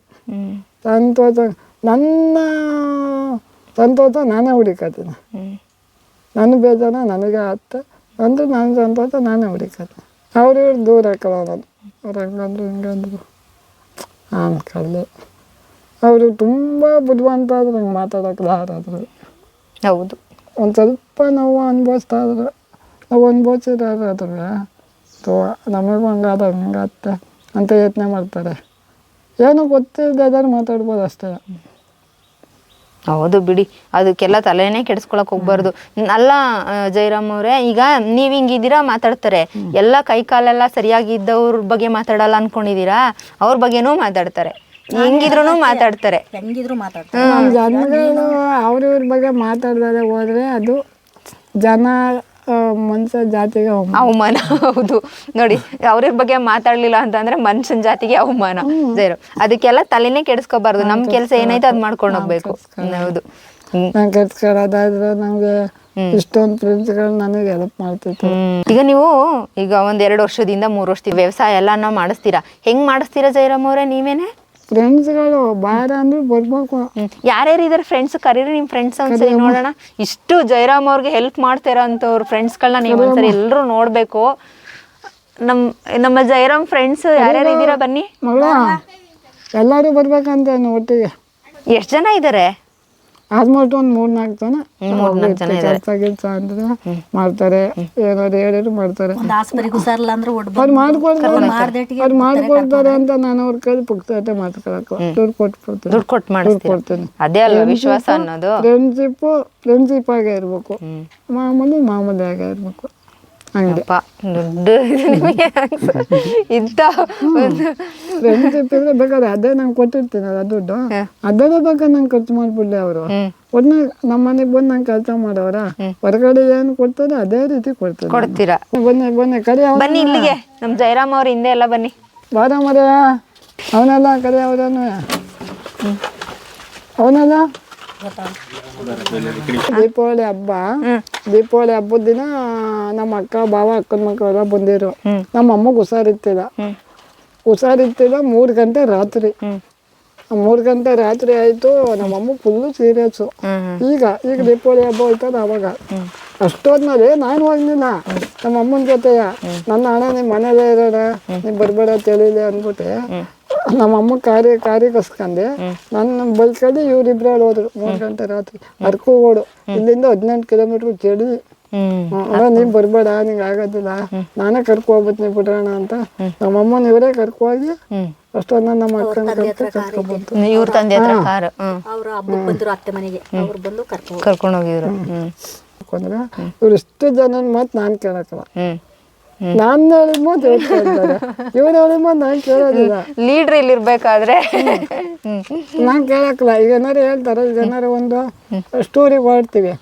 ಸಂತೋಷ ನನ್ನ ಸಂತೋಷ ನಾನೇ ಹುಡುಕತ್ತೀನಿ ನನ್ನ ಬೇಜಾರ ನನಗೆ ಆತ ಅಂದ್ರೆ ನನ್ನ ಸಂತೋಷ ನಾನೇ ಹುಡುಕತ್ತೆ ಅವ್ರು ಇವ್ರು ದೂರ ಹಾಕೊಳ್ಳೋದು ಅವ್ರು ಹಂಗಂದ್ರು ಹಿಂಗಂದ್ರು ಅನ್ಕೊಳ್ಳಿ ಅವರು ತುಂಬ ಬುದ್ಧಿವಂತ ಆದ್ರು ಹಂಗೆ ಮಾತಾಡೋಕೆ ಯಾರಾದ್ರು ಹೌದು. ಒಂದು ಸ್ವಲ್ಪ ನಾವು ಅನುಭವಿಸ್ತಾ ಇದ್ರು ನಾವು ಅನುಭವಿಸಿದ್ರೆ ಸೊ ನಮಗೂ ಹಂಗಾದ ಹಂಗಾತ್ತೆ ಅಂತ ಯೋಚನೆ ಮಾಡ್ತಾರೆ. ಏನೋ ಗೊತ್ತಿಲ್ಲದಾದ್ರೆ ಮಾತಾಡ್ಬೋದು ಅಷ್ಟೇ. ಹೌದು ಬಿಡಿ. ಅದಕ್ಕೆಲ್ಲ ತಲೆನೇ ಕೆಡಿಸ್ಕೊಳಕ್ ಹೋಗ್ಬಾರ್ದು. ಅಲ್ಲ ಜೈರಾಮ್ ಜಯರಾಮ್ ಅವ್ರೆ ಈಗ ನೀವ್ ಹಿಂಗಿದ್ದೀರಾ ಮಾತಾಡ್ತಾರೆ. ಎಲ್ಲ ಕೈ ಕಾಲೆಲ್ಲ ಸರಿಯಾಗಿ ಇದ್ದವ್ರ ಬಗ್ಗೆ ಮಾತಾಡಲ್ಲ ಅನ್ಕೊಂಡಿದೀರಾ? ಅವ್ರ ಬಗ್ಗೆನೂ ಮಾತಾಡ್ತಾರೆ. ಹೆಂಗಿದ್ರು ಮಾತಾಡ್ತಾರೆ. ಹೆಂಗಿದ್ರು ಮಾತಾಡ್ತಾರೆ. ನಮ್ಮ ಜನಗಳು ಅವ್ರ ಇವ್ರ ಬಗ್ಗೆ ಮಾತಾಡ್ದಾರೆ ಹೋದ್ರೆ ಅದು ಜನ ಮನುಷ್ಯ ಜಾತಿಗೆ ಅವಮಾನ. ಅವಮಾನ ಹೌದು. ನೋಡಿ ಅವ್ರ ಬಗ್ಗೆ ಮಾತಾಡ್ಲಿಲ್ಲ ಅಂತಂದ್ರೆ ಮನುಷ್ಯನ್ ಜಾತಿಗೆ ಅವಮಾನ. ಜೈರು. ಅದಕ್ಕೆಲ್ಲ ತಲೆನೇ ಕೆಡಿಸ್ಕೋಬಾರ್ದು. ನಮ್ ಕೆಲ್ಸ ಏನೈತೆ ಅದ್ ಮಾಡ್ಕೊಂಡು ಹೋಗ್ಬೇಕು ಹೌದು. ಹ್ಮ್. ನಂಗೆ ಇಷ್ಟೊಂದು ಫ್ರೆಂಡ್ಸ್ಗಳು ನನಗೆ ಹೆಲ್ಪ್ ಮಾಡ್ತಿತ್ತು. ಹ್ಮ್. ಈಗ ನೀವು ಈಗ ಒಂದ್ ಎರಡು ವರ್ಷದಿಂದ ಮೂರು ವರ್ಷದಿಂದ ವ್ಯವಸಾಯ ಎಲ್ಲಾನ ಮಾಡಿಸ್ತೀರಾ? ಹೆಂಗ್ ಮಾಡಿಸ್ತೀರಾ ಜೈರಾಮ್ ಅವ್ರೆ ನೀವೇನೆ? ಫ್ರೆಂಡ್ಸ್ಗಳು ಬಾರ ಅಂದ್ರೆ ಬರ್ಬೇಕು. ಯಾರ್ಯಾರು ಇದಾರೆ ಫ್ರೆಂಡ್ಸ್ ಕರೀರಿ ನಿಮ್ ಫ್ರೆಂಡ್ಸ್ ಒಂದ್ಸರಿ ನೋಡೋಣ. ಇಷ್ಟು ಜಯರಾಮ್ ಅವ್ರಿಗೆ ಹೆಲ್ಪ್ ಮಾಡ್ತಿರೋ ಅಂತವ್ರ ಫ್ರೆಂಡ್ಸ್ಗಳನ್ನ ನೀವು ಒಂದ್ಸರಿ ಎಲ್ಲರೂ ನೋಡ್ಬೇಕು. ನಮ್ ನಮ್ಮ ಜಯರಾಮ್ ಫ್ರೆಂಡ್ಸ್ ಯಾರ್ಯಾರು ಇದ್ದೀರಾ ಬನ್ನಿ? ಎಲ್ಲರೂ ಬರ್ಬೇಕಂತ ಒಟ್ಟಿಗೆ. ಎಷ್ಟ್ ಜನ ಇದಾರೆ? ಆಲ್ಮೋಸ್ಟ್ ಒಂದು ಮೂರ್ ನಾಲ್ಕು ಜನ. ಕೆಲಸ ಗಿಲ್ಸ ಅಂದ್ರೆ ಮಾಡ್ತಾರೆ. ಏನಾದ್ರು ಹೇಳಿದ್ರು ಮಾಡ್ತಾರೆ. ಅವ್ರು ಮಾಡ್ಕೊಡ್ತಾರೆ ಅವ್ರು ಮಾಡ್ಕೊಡ್ತಾರೆ ಅಂತ ನಾನು ಅವ್ರ ಕೈ ಪುಕ್ಸತೆ ಮಾತಾಡಕ್ಕೆ. ದುಡ್ಡು ಕೊಟ್ಬಿಡ್ತೀನಿ ದುಡ್ಡು ಕೊಟ್ಟು ಅದೇ ಅಲ್ವಾ ವಿಶ್ವಾಸ ಅನ್ನೋದು? ಫ್ರೆಂಡ್ಶಿಪ್ ಫ್ರೆಂಡ್ಶಿಪ್ ಆಗೇ ಇರ್ಬೇಕು. ಮಾಮೂಲಿ ಮಾಮೂಲಿ ಆಗೇ ಇರಬೇಕು. ಅಪ್ಪ ದೊಡ್ಡ ಇದ್ರೆ ಬೇಕಾದ್ರೆ ಅದೇ ನಂಗೆ ಕೊಟ್ಟಿರ್ತೀನಿ ಅಲ್ಲ ದುಡ್ಡು. ಅದೇ ಬಗ್ಗೆ ನಂಗೆ ಖರ್ಚು ಮಾಡ್ಬಿಡ್ಲಿ ಅವರು. ಒಟ್ನ ನಮ್ಮ ಮನೆಗೆ ಬಂದು ನಂಗೆ ಕೆಲಸ ಮಾಡೋರ ಹೊರಗಡೆ ಏನು ಕೊಡ್ತಾರೆ ಅದೇ ರೀತಿ ಕೊಡ್ತಾರೆ. ಕೊಡ್ತೀರಾ? ಬನ್ನಿ ಬನ್ನಿ ಕರಿ ಬನ್ನಿ ಇಲ್ಲಿಗೆ ನಮ್ಮ ಜಯರಾಮ್ ಅವ್ರ ಹಿಂದೆ ಎಲ್ಲ ಬನ್ನಿ. ಬಾರ ಮರ ಅವನೆಲ್ಲ ಕರಿ ಅವರನ್ನು. ಅವನೆಲ್ಲ? ದೀಪಾವಳಿ ಹಬ್ಬ. ದೀಪಾವಳಿ ಹಬ್ಬದ ದಿನ ನಮ್ಮ ಅಕ್ಕ ಬಾವ ಅಕ್ಕನ ಮಕ್ಕಳೆಲ್ಲ ಬಂದಿರು. ನಮ್ಮ ಅಮ್ಮಗೆ ಹುಷಾರಿತ್ತಿಲ್ಲ ಹುಷಾರಿತ್ತಿಲ್ಲ ಮೂರು ಗಂಟೆ ರಾತ್ರಿ. ಮೂರು ಗಂಟೆ ರಾತ್ರಿ ಆಯಿತು ನಮ್ಮ ಅಮ್ಮ ಫುಲ್ಲು ಸೀರಿಯಸ್ಸು ಈಗ ಈಗ ದೀಪಾವಳಿ ಹಬ್ಬ ಹೋಯ್ತದ ಅವಾಗ. ಅಷ್ಟೊದ್ಮೇಲೆ ನಾನು ಹೋಗ್ಲಿಲ್ಲ. ನಮ್ಮ ಅಮ್ಮನ ಜೊತೆಯ. ನನ್ನ ಅಣ್ಣ ನಿಮ್ಮ ಮನೇಲೇ ಇರೋಣ. ನೀವು ಬರ್ಬೇಡ ತಿಳಿಲಿ ಅಂದ್ಬಿಟ್ಟೆ. ನಮ್ಮ ಅಮ್ಮ ಕಾರ್ಯ ಕಾರಿ ಕಸ್ಕೊಂಡೆ ನನ್ನ ಬೈಕಲ್ಲಿ ಇವ್ರಿಬ್ರು ಹೋದ್ರು. ಮೂರು ಗಂಟೆ ರಾತ್ರಿ. ಅರ್ಕೋಗೋಡು ಇಲ್ಲಿಂದ ಹದಿನೆಂಟು ಕಿಲೋಮೀಟರ್ ಚಳಿ. ನೀನ್ ಬರ್ಬೇಡ ನಿಂಗೆ ಆಗೋದಿಲ್ಲ. ನಾನೇ ಕರ್ಕೊ ಹೋಗ್ಬಿಡ್ತೀನಿ ಬಿಡೋಣ ಅಂತ. ನಮ್ಮ ಅಮ್ಮನ ಇವರೇ ಕರ್ಕೊ ಹೋಗಿ ಅಷ್ಟೊಂದು ನಮ್ಮ ಅಕ್ಕನ ಕರ್ಕೊ ಕರ್ಕೊಬಂತು ಇವ್ರ ತಂದೆ ಹತ್ರ ಕಾರು. ಹ್ಮ್. ಅವ್ರು ಹಬ್ಬಕ್ಕೆ ಬಂದ್ರು ಅತ್ತೆ ಮನೆಗೆ. ಅವ್ರು ಬಂದು ಕರ್ಕೊಂಡು ಕರ್ಕೊಂಡು ಹೋಗಿದ್ರು. ಇವ್ರು ಇಷ್ಟು ಜನ ಮಾತು ನಾನು ಕೇಳಕ್ಕಲ್ಲ. ನಾನು ಹೇಳಿದ ಮಾತು ಇವ್ರು ಕೇಳ್ತಾರೆ ಇವ್ರು ನಾನು ಕೇಳೋದಿಲ್ಲ ಲೀಡ್ರ್ ಇಲ್ಲಿ ಇರ್ಬೇಕಾದ್ರೆ ನಾನ್ ಕೇಳಕ್ಕಲ್ಲ. ಈಗ ಏನಾರು ಹೇಳ್ತಾರೆ ಈಗ ಏನಾರು ಒಂದು ಸ್ಟೋರಿ ಹೊರಡ್ತೀವಿ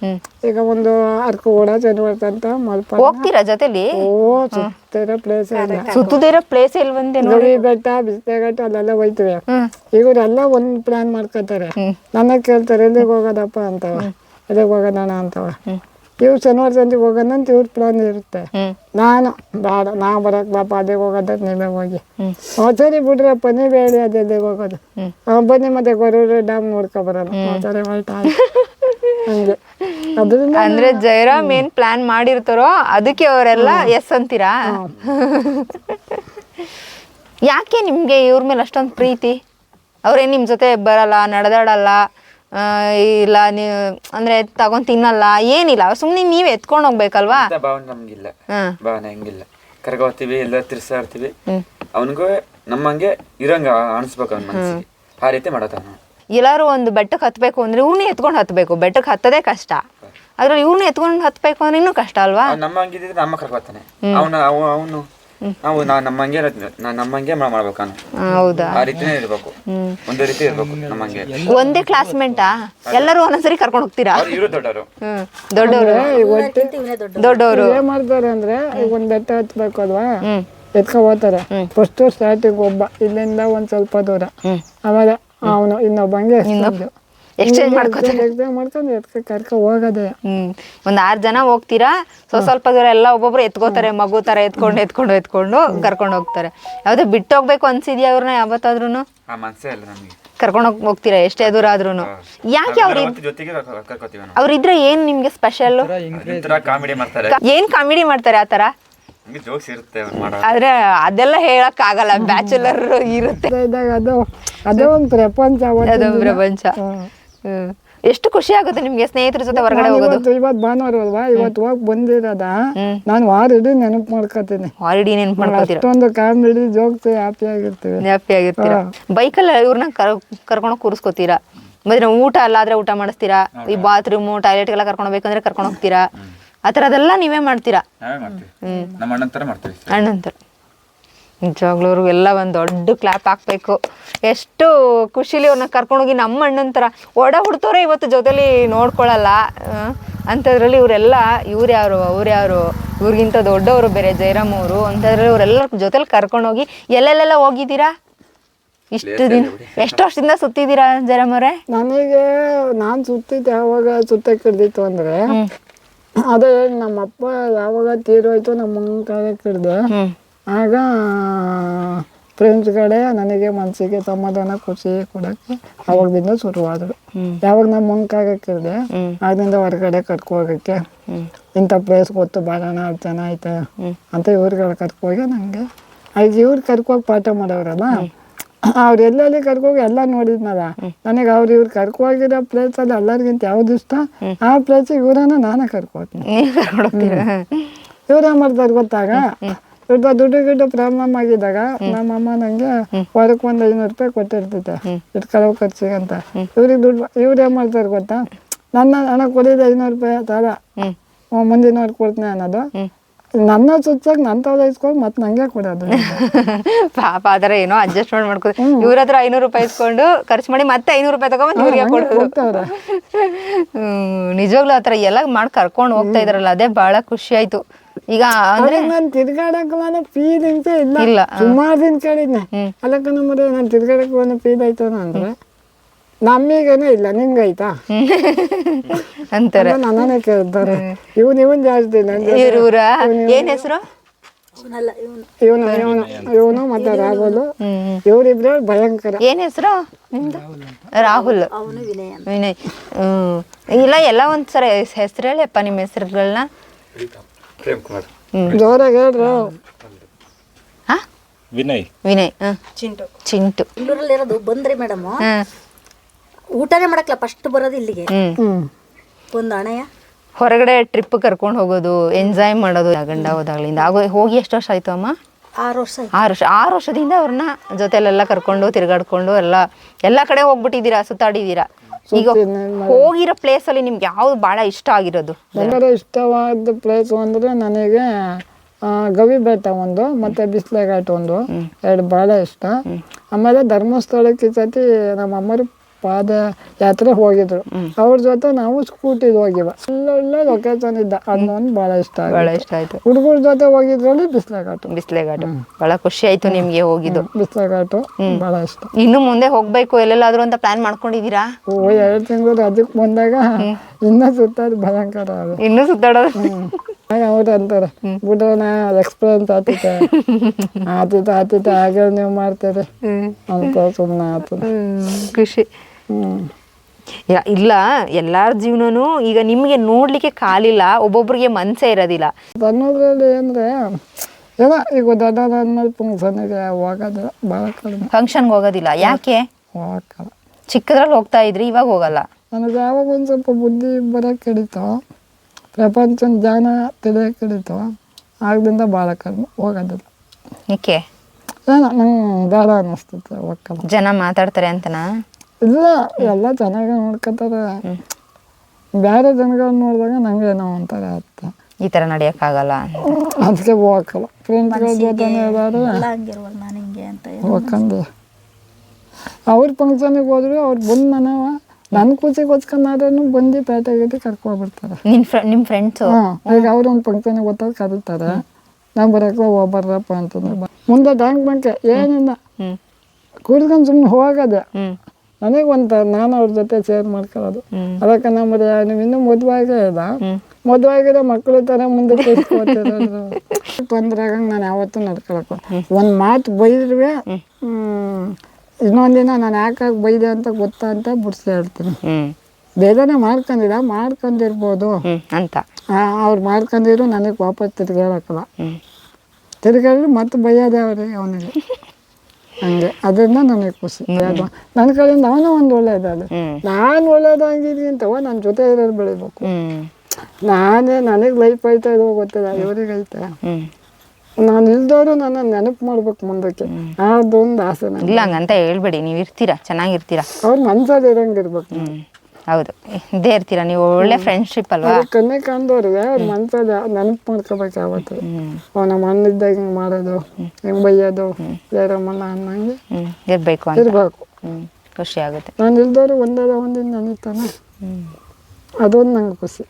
ಈಗ ಒಂದು ಅರ್ಕೋಡ ಜನ ಅಂತ ಮಲ್ಪ ಹೋಗ್ತೀರಾ ಜೊತೆಲಿ? ಓ ಸುತ್ತಿರೋ ಪ್ಲೇಸ್ ಇಲ್ಲ. ಸುತ್ತದಿರೋ ಪ್ಲೇಸ್ ಇಲ್ಲಿ ಬಂದೆ ನೋಡಿ. ಬೆಟ್ಟ ಬಿಸ್ತೆಘಟ್ಟ ಅಲ್ಲೆಲ್ಲ ಹೋಯ್ತೀವಿ. ಇವರೆಲ್ಲ ಒಂದು ಪ್ಲಾನ್ ಮಾಡ್ಕೊತಾರೆ. ನನ್ನ ಕೇಳ್ತಾರೆ ಎಲ್ಲಿಗೆ ಹೋಗೋದಪ್ಪ ಅಂತವ? ಎಲ್ಲಿಗೆ ಹೋಗೋದಣ್ಣ ಅಂತವ? ಇವ್ರು ಶನಿವಾರ ಸಂಜೆ ಹೋಗೋಣ ಅಂತ ಇವ್ರ ಪ್ಲಾನ್ ಇರುತ್ತೆ. ನಾನು ಬೇಡ ನಾ ಬರಕ್ ಬಾಪ ಅದೇ ಹೋಗೋದ ನೀವೇ ಹೋಗಿ. ಸರಿ ಬಿಡ್ರಪ್ಪ ನೀವೇ ಹೇಳಿ ಅದೇ ಎಲ್ಲಿಗೆ ಹೋಗೋದು. ಬನ್ನಿ ಮತ್ತೆ ಗೊರೂರು ಡ್ಯಾಮ್ ನೋಡ್ಕೊ ಬರೋಣ. ಸರಿ ಹಂಗೆ. ಅಂದ್ರೆ ಜಯರಾಮ್ ಏನ್ ಪ್ಲಾನ್ ಮಾಡಿರ್ತಾರೋ ಅದಕ್ಕೆ ಅವರೆಲ್ಲ ಎಸ್ ಅಂತೀರಾ? ಯಾಕೆ ನಿಮ್ಗೆ ಇವ್ರ ಮೇಲೆ ಅಷ್ಟೊಂದು ಪ್ರೀತಿ? ಅವ್ರೇನ್ ನಿಮ್ ಜೊತೆ ಬರಲ್ಲ ನಡೆದಾಡಲ್ಲ? ಇಲ್ಲ ನೀವು ಅಂದ್ರೆ ತಗೊಂಡ್ ತಿನ್ನಲ್ಲ ಏನಿಲ್ಲ ಸುಮ್ನೆ ನೀವ್ ಎತ್ಕೊಂಡ್ ಹೋಗ್ಬೇಕಲ್ವಾ? ಅಂತ ಭಾವನೆ ನಮ್ಗಿಲ್ಲ. ಭಾವನೆ ಹಂಗಿಲ್ಲ. ಕರ್ಗೋತೀವಿ ಎಲ್ಲ ತಿರ್ಸಾಡ್ತೀವಿ. ಅವನಿಗೂ ನಮ್ಮಂಗೆ ಇರಂಗ ಅನಿಸ್ಬೇಕು ಅವ್ನ ಆ ರೀತಿ ಮಾಡತಾನ ಎಲ್ಲಾರು ಒಂದು ಬೆಟ್ಟಕ್ಕೆ ಹತ್ಬೇಕು ಅಂದ್ರೆ ಇವ್ನೇ ಎತ್ಕೊಂಡು ಹತ್ಬೇಕು. ಬೆಟ್ಟಕ್ಕೆ ಹತ್ತದೇ ಕಷ್ಟ. ಅದ್ರಲ್ಲಿ ಇವ್ನೇ ಎತ್ಕೊಂಡು ಹತ್ಬೇಕು ಅಂದ್ರೆ ಇನ್ನೂ ಕಷ್ಟ ಅಲ್ವಾ? ನಮ್ಮ ಹಂಗಿದ್ರೆ ನಮ್ಮ ಕರ್ಕೋತಾನೆ. ಅವನ ಅವನು ನಾವು ನಾ ನಮ್ಮಂಗೆ ನಾ ನಮ್ಮಂಗೆ ಮಾ- ಮಾಡ್ಬೇಕು ಅವನು ಹೌದಾ? ಆ ರೀತಿನೇ ಇರ್ಬೇಕು. ಒಂದೇ ರೀತಿ ಇರ್ಬೇಕು ನಮ್ಮಂಗೆ ಒಂದೇ ಕ್ಲಾಸ್ಮೇಟಾ ಎಲ್ಲರೂ ಒಂದೊಂದ್ಸರಿ ಕರ್ಕೊಂಡು ಹೋಗ್ತೀರಾ? ಅವ್ರು ಇವರು ದೊಡ್ಡವರು. ಹ್ಮ್. ದೊಡ್ಡವರು. ದೊಡ್ಡವರು. ಏನ್ ಮಾಡ್ತಾರೆ ಅಂದ್ರೆ ಈಗ ಒಂದ್ ಬೆಟ್ಟ ಹತ್ಬೇಕು ಅಲ್ವಾ? ಎತ್ಕೊ ಹೋಗ್ತಾರೆ. ಫಸ್ಟ್ ಸ್ಟಾರ್ಟಿಂಗ್ ಒಬ್ಬ ಇಲ್ಲಿಂದ ಒಂದ್ ಸ್ವಲ್ಪ ದೂರ. ಆಮೇಲೆ ಅವನು ಇನ್ನೊಬ್ಬಂಗೆ ಎಸ್ತದ್ದು ಎಕ್ಸ್ಚೇಂಜ್ ಮಾಡ್ಕೋತಾರೆ ಎಕ್ಸ್ಚೇಂಜ್ ಮಾಡ್ಕೊಂಡು ಎತ್ಕ ಕರ್ಕೊ ಹೋಗೋದೆ ಹ್ಮ್ ಒಂದ್ ಆರ್ ಜನ ಹೋಗ್ತೀರಾ ಸೊ ಸ್ವಲ್ಪ ದೂರ ಎಲ್ಲ ಒಬ್ಬೊಬ್ರು ಎತ್ಕೋತಾರೆ ಮಗು ತರ ಎತ್ಕೊಂಡು ಎತ್ಕೊಂಡು ಎತ್ಕೊಂಡು ಕರ್ಕೊಂಡು ಹೋಗ್ತಾರೆ ಯಾವ್ದು ಬಿಟ್ಟು ಹೋಗ್ಬೇಕು ಅನ್ಸಿದ್ಯಾ ಅವ್ರನ್ನ ಯಾವತ್ತಾದ್ರೂ ಆ ಮನ್ಸೇ ಇಲ್ಲ ನಮಗೆ ಕರ್ಕೊಂಡು ಹೋಗ್ ಹೋಗ್ತೀರಾ ಎಷ್ಟೇ ದೂರ ಆದ್ರೂನು ಯಾಕೆ ಅವ್ರ ಜೊತೆಗೆ ಕರ್ಕೊ- ಕರ್ಕೊತೀವಿ ನಾವು ಅವ್ರಿದ್ರೆ ಏನ್ ನಿಮ್ಗೆ ಸ್ಪೆಷಲ್ ಒಂಥರ ಕಾಮಿಡಿ ಮಾಡ್ತಾರೆ ಏನ್ ಕಾಮಿಡಿ ಮಾಡ್ತಾರೆ ಆತರ ಹಂಗೆ ಜೋಕ್ಸ್ ಇರುತ್ತೆ ಅವ್ರು ಮಾಡೋ ಆದ್ರೆ ಅದೆಲ್ಲ ಹೇಳಕ್ ಆಗಲ್ಲ ಬ್ಯಾಚುಲರ್ ಇರುತ್ತೆ ಅದೇ ಇದ್ದಾಗ ಅದು ಅದೇ ಒಂದು ಪ್ರಪಂಚ ಅದು ಪ್ರಪಂಚ. ಎಷ್ಟು ಖುಷಿ ಆಗುತ್ತೆ ನಿಮ್ಗೆ ಸ್ನೇಹಿತರ ಜೊತೆ ಹೊರಗಡೆ ಹೋಗೋದು? ಇವತ್ತು ಇವತ್ತು ಭಾನುವಾರ ಅಲ್ವಾ? ಇವತ್ತು ಹೋಗಿ ಬಂದಿರೋದ? ನಾನು ವಾರ ಇಡೀ ನೆನಪು ಮಾಡ್ಕೊತೀನಿ. ಇಡೀ ನೆನಪು ಮಾಡ್ಕೊತೀರ? ಅಷ್ಟೊಂದು ಕಾಮಿಡಿ ಜೋಕ್ಸ್ ಹ್ಯಾಪಿ ಆಗಿರ್ತೀವಿ. ಹ್ಯಾಪಿ ಆಗಿರ್ತೀರಾ? ಬೈಕಲ್ಲಿ ಇವ್ರನ್ನ ಕರ್ಕೊಂಡು ಕೂರಿಸ್ಕೋತೀರಾ? ಮತ್ತೆ ಊಟ ಅಲ್ಲಾದ್ರೆ ಊಟ ಮಾಡಿಸ್ತೀರಾ? ಈ ಬಾತ್ರೂಮು ಟಾಯ್ಲೆಟ್ಗೆಲ್ಲ ಕರ್ಕೊಂಡು ಹೋಗ್ಬೇಕಂದ್ರೆ ಕರ್ಕೊಂಡು ಹೋಗ್ತೀರಾ? ಆ ಥರದೆಲ್ಲ ನೀವೇ ಮಾಡ್ತೀರಾ? ಹ್ಮ್. ಮಾಡ್ತೀವಿ. ನಮ್ಮ ನಿಜವಾಗ್ಲೂ ಅವ್ರಿಗೆಲ್ಲ ಒಂದು ದೊಡ್ಡ ಕ್ಲಾಪ್ ಹಾಕ್ಬೇಕು. ಎಷ್ಟು ಖುಷಿಲಿ ಅವ್ರನ್ನ ಕರ್ಕೊಂಡೋಗಿ ನಮ್ಮ ಅಣ್ಣನ ಥರ ಒಡ ಹುಡ್ತವ್ರೆ ಇವತ್ತು ಜೊತೆಲಿ ನೋಡ್ಕೊಳ್ಳಲ್ಲ ಅಂಥದ್ರಲ್ಲಿ ಇವರೆಲ್ಲ ಇವ್ರು ಯಾರು ಅವ್ರು ಯಾರು ಇವ್ರಿಗಿಂತ ದೊಡ್ಡವರು ಬೇರೆ ಜಯರಾಮ್ ಅವರು ಅಂಥದ್ರಲ್ಲಿ ಇವರೆಲ್ಲ ಜೊತೆಲಿ ಕರ್ಕೊಂಡೋಗಿ ಎಲ್ಲೆಲ್ಲೆಲ್ಲ ಹೋಗಿದ್ದೀರಾ? ಇಷ್ಟು ದಿನ ಎಷ್ಟು ವರ್ಷದಿಂದ ಸುತ್ತಿದ್ದೀರಾ ಜಯರಾಮ್ ಅವರೇ? ನನಗೆ ನಾನು ಸುತ್ತಿದ್ದೆ ಯಾವಾಗ ಸುತ್ತ ಕರೆದಿತ್ತು ಅಂದರೆ ಅದೇ ನಮ್ಮಪ್ಪ ಯಾವಾಗ ತೀರೋಯ್ತು ನಮ್ಮ ಕಾಲ ಹಿಡ್ದೆ ಹ್ಮ್. ಆಗ ಫ್ರೆಂಡ್ಸ್ ಕಡೆ ನನಗೆ ಮನಸ್ಸಿಗೆ ಸಮಾಧಾನ ಖುಷಿ ಕೊಡಕ್ಕೆ ಅವಾಗದಿಂದ ಶುರುವಾದರು. ಯಾವಾಗ ನಮ್ಮ ಮುಂಕಾಗಕ್ಕಿದೆ ಆಗಿಂದ ಹೊರಗಡೆ ಕರ್ಕೊ ಹೋಗಕ್ಕೆ ಇಂಥ ಪ್ಲೇಸ್ ಗೊತ್ತು ಬರೋಣ ಅದು ಚೆನ್ನಾಗೈತೆ ಅಂತ ಇವ್ರುಗಳು ಕರ್ಕೋಗಿ ನನಗೆ ಐದು ಇವ್ರು ಕರ್ಕೋಗಿ ಪಾಠ ಮಾಡೋರಲ್ಲ? ಅವ್ರು ಎಲ್ಲೆಲ್ಲಿ ಕರ್ಕೋಗಿ ಎಲ್ಲ ನೋಡಿದ್ನಲ್ಲ? ನನಗೆ ಅವ್ರು ಇವ್ರು ಕರ್ಕೋಗಿರೋ ಪ್ಲೇಸಲ್ಲಿ ಎಲ್ಲರಿಗಿಂತ ಯಾವ್ದು ಇಷ್ಟ? ಆ ಪ್ಲೇಸ್ ಇವರನ್ನ ನಾನೇ ಕರ್ಕೋತೀನಿ. ಇವ್ರ ಮಾಡ್ತಾರೆ ಗೊತ್ತಾಗ? ಇವ್ರದ್ದು ದುಡ್ಡು ಗಿಡ್ಡು ಪ್ರಾಬ್ಲಮ್ ಆಗಿದ್ದಾಗ ನಮ್ಮಮ್ಮ ನಂಗೆ ವಾರಕ್ಕೆ ಒಂದು ಐನೂರು ರೂಪಾಯಿ ಕೊಟ್ಟಿರ್ತೈತೆ ಇಟ್ಕೊಳ್ಳೋ ಖರ್ಚಿಗೆ ಅಂತ. ಇವ್ರಿಗೆ ದುಡ್ಡು ಇವ್ರು ಏನ್ ಮಾಡ್ತಾರೆ ಗೊತ್ತಾ? ನನ್ನ ಹಣ ಕೊಡಿದ ಐನೂರು ರೂಪಾಯಿ ತಾರ. ಮುಂದಿನ ವರ್ಗ ಕೊಡ್ತೀನಿ ಅನ್ನೋದು. ನನ್ನ ಸುತ್ತಾಗ ನನ್ನ ತವ್ ಇಸ್ಕೊಂಡು ಮತ್ತೆ ನಂಗೆ ಕೊಡೋದು. ಪಾಪ ಅದರ ಏನೋ ಅಡ್ಜಸ್ಟ್ಮೆಂಟ್ ಮಾಡ್ಕೊ ಇವ್ರ ಹತ್ರ ಐನೂರು ರೂಪಾಯಿ ಇಸ್ಕೊಂಡು ಖರ್ಚು ಮಾಡಿ ಮತ್ತೆ ಐನೂರು ರೂಪಾಯಿ ತಗೊಂಡ್ ಇವ್ರಿಗೆ ಕೊಡೋದು. ನಿಜವಾಗ್ಲೂ ಆತರ ಎಲ್ಲ ಮಾಡಿ ಕರ್ಕೊಂಡು ಹೋಗ್ತಾ ಇದಾರಲ್ಲ ಅದೇ ಬಹಳ ಖುಷಿ ಆಯ್ತು. ಈಗ ಅಂದ್ರೆ ನಾನು ತಿರ್ಗಾಡಕ್ಕೆ ಅನ್ನೋ ಫೀಲಿಂಗ್ಸೇ ಇಲ್ಲ. ಇಲ್ಲ, ಸುಮಾರು ದಿನ ಕೇಳಿದ್ನೆ. ಅದಕ್ಕೆ ನಮ್ಮದು ನಾನು ತಿರ್ಗಾಡಕ್ಕೆ ಅನ್ನೋ ಫೀಲ್ ಆಯ್ತು ಅಂದ್ರೆ ನಮಗೇನೂ ಇಲ್ಲ ನಿಂಗಾಯ್ತಾ ಅಂತಾರೆ. ಅಂತ ನನ್ನನ್ನೇ ಕೇಳ್ತಾರೆ. ಇವನ್ ಇವನ್ ಜಾಸ್ತಿ ಇವ್ರ ಏನ್ ಹೆಸರು? ಅವನಲ್ಲ ಇವನು. ಇವನು ಇವನು ಮತ್ತೆ ರಾಹುಲ್. ಇವರಿಬ್ರು ಭಯಂಕರ. ಏನ್ ಹೆಸರು? ನಿಮ್ದು? ರಾಹುಲ್. ಅವನು ವಿನಯ ಇಲ್ಲ ಎಲ್ಲ ಒಂದ್ಸರ ಹೆಸರು ಹೇಳಪ್ಪ ನಿಮ್ಮ ಹೆಸರುಗಳನ್ನ ಪ್ರೇಮ್ ಕುಮಾರ್. ಜೋರಾಗಿ ಹೇಳ್ರಿ ಹಾ? ವಿನಯ್. ವಿನಯ್ ಹ್ಮ್ ಚಿಂಟು. ಚಿಂಟು. ಬೆಂಗಳೂರಲ್ಲಿರೋದು ಬಂದ್ರಿ ಮೇಡಮ್ ಹ್ಮ್ ಊಟನೇ ಮಾಡಕ್ಲ ಫಸ್ಟ್ ಬರೋದು ಇಲ್ಲಿಗೆ. ಹ್ಮ್. ಹ್ಮ್. ಒಂದು ಅಣಯ ಹೊರಗಡೆ ಟ್ರಿಪ್ ಕರ್ಕೊಂಡು ಹೋಗೋದು ಎಂಜಾಯ್ ಮಾಡೋದು ಗಂಡ ಹೋದಾಗ್ಲಿಂದ. ಆಗೋ ಹೋಗಿ ಎಷ್ಟು ವರ್ಷ ಆಯ್ತು ಅಮ್ಮ? ಆರು ವರ್ಷ ಆಯ್ತು. ಆರು ವರ್ಷ ಆರು ವರ್ಷದಿಂದ ಅವ್ರನ್ನ ಜೊತೆಲೆಲ್ಲ ಕರ್ಕೊಂಡು ತಿರ್ಗಾಡ್ಕೊಂಡು ಎಲ್ಲ ಎಲ್ಲ ಕಡೆ ಹೋಗ್ಬಿಟ್ಟಿದ್ದೀರಾ ಸುತ್ತಾಡಿದ್ದೀರಾ? ಈಗ ಹೋಗಿರೋ ಪ್ಲೇಸ್ ಅಲ್ಲಿ ನಿಮ್ಗೆ ಯಾವ್ದು ಬಹಳ ಇಷ್ಟ ಆಗಿರೋದು? ಎಲ್ಲರೂ ಇಷ್ಟವಾದ ಪ್ಲೇಸ್ ಅಂದ್ರೆ ನನಗೆ ಆ, ಗವಿ ಬೆಟ್ಟ ಒಂದು ಮತ್ತೆ ಬಿಸ್ಲೆಘಾಟ್ ಒಂದು. ಎರಡು ಬಹಳ ಇಷ್ಟ. ಆಮೇಲೆ ಧರ್ಮಸ್ಥಳಕ್ಕೆ ಸತಿ ನಮ್ಮ ಅಮ್ಮರು ಪಾದ ಯಾತ್ರೆ ಹೋಗಿದ್ರು. ಅವ್ರ ಜೊತೆ ನಾವು ಸ್ಕೂಟಿಗೆ ಹೋಗಿವ. ಒಳ್ಳೊಳ್ಳೆ ಲೊಕೇಶನ್ ಇದ್ದ. ಅದೊಂದು ಬಹಳ ಇಷ್ಟ ಬಹಳ ಇಷ್ಟ ಆಯ್ತು. ಹುಡುಗರ ಜೊತೆ ಹೋಗಿದ್ರಲ್ಲಿ ಬಿಸ್ಲೆಘಾಟು. ಬಿಸ್ಲೆಘಾಟು. ಬಹಳ ಖುಷಿ ಆಯ್ತು ನಿಮ್ಗೆ ಹೋಗಿದ್ದು. ಬಿಸ್ಲೆಘಾಟು ಬಹಳ ಇಷ್ಟ. ಇನ್ನು ಮುಂದೆ ಹೋಗ್ಬೇಕು. ಎಲ್ಲೆಲ್ಲಾದ್ರೂ ಅಂತ ಪ್ಲಾನ್ ಮಾಡ್ಕೊಂಡಿದ್ದೀರಾ? ಓ ಎರಡು ತಿಂಗಳು ಅದಕ್ಕೆ ಬಂದಾಗ ಇನ್ನೂ ಸುತ್ತಾಡಿ ಭಯಂಕರ ಅದು. ಇನ್ನೂ ಸುತ್ತಾಡೋದು? ಅವ್ರು ಅಂತಾರೆ. ಬಿಡೋಣ ಎಕ್ಸ್ಪೀರಿಯನ್ಸ್ ಆತೈತೆ. ಆತೈತೆ ಆತೈತೆ ಹಾಗೆ ನೀವು ಮಾಡ್ತೀರಿ? ಅಂತ ಸುಮ್ಮನೆ ಆತದ. ಖುಷಿ. ಇಲ್ಲ ಎಲ್ಲಾರ ಜೀವನನು ಈಗ ನಿಮಗೆ ನೋಡ್ಲಿಕ್ಕೆ ಕಾಲಿಲ್ಲ ಒಬ್ಬೊಬ್ಬರಿಗೆ ಮನ್ಸೇ ಇರೋದಿಲ್ಲ. ಅನ್ನೋದ್ರಲ್ಲಿ ಅಂದರೆ ಏನೋ ಈಗ ದೊಡ್ಡದಾದ್ಮೇಲೆ ಫಂಕ್ಷನ್ಗೆ ಹೋಗೋದು ಭಾಳ ಕಡಿಮೆ. ಫಂಕ್ಷನ್ಗೆ ಹೋಗೋದಿಲ್ಲ ಯಾಕೆ? ಹೋಗಲ್ಲ ಚಿಕ್ಕದ್ರಲ್ಲಿ ಹೋಗ್ತಾ ಇದ್ರಿ ಇವಾಗ ಹೋಗಲ್ಲ. ನನಗೆ ಯಾವಾಗ ಒಂದು ಸ್ವಲ್ಪ ಬುದ್ಧಿ ಬರೋಕೆ ಹಿಡಿತೋ ಪ್ರಪಂಚನ ಜ್ಞಾನ ತಿಳಿಯೋಕೆ ಹಿಡಿತೋ ಆಗದಿಂದ ಭಾಳ ಕಡಿಮೆ ಹೋಗೋದಿಲ್ಲ. ಏಕೆ? ಏನೋ ನಂಗೆ ಬೇಡ ಅನ್ನಿಸ್ತೈತೆ ಹೋಗಲ್ಲ ಜನ ಮಾತಾಡ್ತಾರೆ ಅಂತನಾ? ಇಲ್ಲ ಎಲ್ಲ ಚೆನ್ನಾಗಿ ನೋಡ್ಕೊತಾರೆ. ಬೇರೆ ಜನಗಳನ್ನ ನೋಡಿದಾಗ ನಂಗೆ ಏನೋ ಒಂಥರ ಅರ್ಥ. ಈ ಥರ ನಡೆಯೋಕ್ಕಾಗಲ್ಲ ಅದಕ್ಕೆ ಹೋಗಲ್ಲ. ಫ್ರೆಂಡ್ಸ್ಗಳ ಜೊತೆ ಹೇಳೋರು ಎಲ್ಲ ಹಂಗಿರುವಲ್ಲ ನಾನು ಹಿಂಗೆ ಅಂತ. ಹೋಗ್ಕಂಡು. ಅವ್ರ ಫಂಕ್ಷನಿಗೆ ಹೋದ್ರು ಅವ್ರು ಬಂದು ಮನವ ನನ್ನ ಕೂಚಿಗೋಸ್ಕರಾದ್ರೂ ಬಂದು ಪೇಟೆ ಗೀಟೆ ಕರ್ಕೊಂಡ್ಬಿಡ್ತಾರೆ ನಿನ್ ಫ್ರ ನಿಮ್ಮ ಫ್ರೆಂಡ್ಸು ಹಾಂ ಈಗ ಅವ್ರು ಒಂದು ಫಂಕ್ಷನಿಗೆ ಹೋದಾಗ ಕರೀತಾರೆ. ನಾವು ಬರೋಕೆ ಹೋಗ್ಬಾರ್ದಪ್ಪ ಅಂತಂದ್ರೆ. ಬಾ- ಮುಂದೆ ಬ್ಯಾಂಕ್ ಬಂಕೆ ಏನಿಲ್ಲ. ಕುಡ್ಕೊಂಡು ಸುಮ್ಮನೆ ಹೋಗೋದೆ. ನನಗೆ ಒಂಥರ ನಾನು ಅವ್ರ ಜೊತೆ ಶೇರ್ ಮಾಡ್ಕೊಳ್ಳೋದು. ಅದಕ್ಕೆ ನಮ್ಮ ನೀವು ಇನ್ನೂ ಮದುವಾಗೇ ಇಲ್ಲ. ಮದುವಾಗಿರೋ ಮಕ್ಕಳು ತರ ಮುಂದೆ ತೊಂದ್ರೆ ತೊಂದರೆ ಆಗಂಗೆ ನಾನು ಯಾವತ್ತೂ ನಡ್ಕೊಳಕ್ಕೆ. ಒಂದು ಮಾತು ಬೈದ್ರೂ ಇನ್ನೊಂದಿನ ನಾನು ಯಾಕಾಗಿ ಬೈದೆ ಅಂತ ಗೊತ್ತಾ ಅಂತ ಬಿಡ್ಸಿ ಹೇಳ್ತೀನಿ. ಬೇಗನೆ ಮಾಡ್ಕೊಂಡಿಲ್ಲ ಮಾಡ್ಕೊಂಡಿರ್ಬೋದು. ಅಂತ. ಅವ್ರು ಮಾಡ್ಕೊಂಡಿದ್ರು ನನಗೆ ವಾಪಸ್ ತಿರ್ಗಾಳಕ್ಕಲ್ಲ ತಿರ್ಗಾಡಿದ್ರೆ ಮತ್ತೆ ಬೈಯೋದೇ ಅವ್ರಿಗೆ ಅವನಿಗೆ. ಹಂಗೆ. ಅದನ್ನ ನನಗೆ ಖುಷಿ. ನನ್ನ ಕಡೆಯಿಂದ ಅವನು ಒಂದು ಒಳ್ಳೇದಾದ ಅದು ನಾನು ಒಳ್ಳೇದಾಗಿದ್ದೀನಿ ಅಂತವ ನನ್ನ ಜೊತೆ ಇರೋರು ಬೆಳಿಬೇಕು. ನಾನೇ ನನಗೆ ಲೈಫ್ ಐತೆ ಇದೋ ಗೊತ್ತಿಲ್ಲ ಇವ್ರಿಗೆ ಐತೆ. ನಾನು ಇಲ್ದವರು ನನ್ನ ನೆನಪು ಮಾಡ್ಬೇಕು ಮುಂದಕ್ಕೆ. ಅದೊಂದು ಆಸೆ ಇಲ್ಲ ಹಂಗಂತ ಹೇಳ್ಬೇಡಿ ನೀವು ಇರ್ತೀರಾ ಚೆನ್ನಾಗಿರ್ತೀರಾ. ಅವ್ರ ಮನ್ಸಲ್ಲಿ ಇರಂಗಿರ್ಬೇಕು ಹೌದು. ಇದ್ದೇ ಇರ್ತೀರಾ ನೀವು ಒಳ್ಳೆ ಫ್ರೆಂಡ್ಶಿಪ್ ಅಲ್ವಾ? ಕನ್ನೆ ಕಾಣ್ದವ್ರಿಗೆ ಅವ್ರ ಮನ್ಸಲ್ಲಿ ನೆನಪು ಮಾಡ್ಕೋಬೇಕು ಯಾವತ್ತು. ಅವ್ನ ಮಣ್ಣ ಇದ್ದಾಗ ಹಿಂಗ್ ಮಾಡೋದು ಹಿಂಗ್ ಬೈಯೋದು ಯಾರಮ್ಮನ ಅನ್ನಂಗೆ ಇರ್ಬೇಕು ಅಂತ. ಇರ್ಬೇಕು. ಖುಷಿ ಆಗುತ್ತೆ. ನಾನು ಇಲ್ದವ್ರು ಒಂದಲ್ಲ ಒಂದಿನ ನನಗ್ತಾನೆ ಹ್ಮ್. ಅದೊಂದು ನಂಗೆ ಖುಷಿ.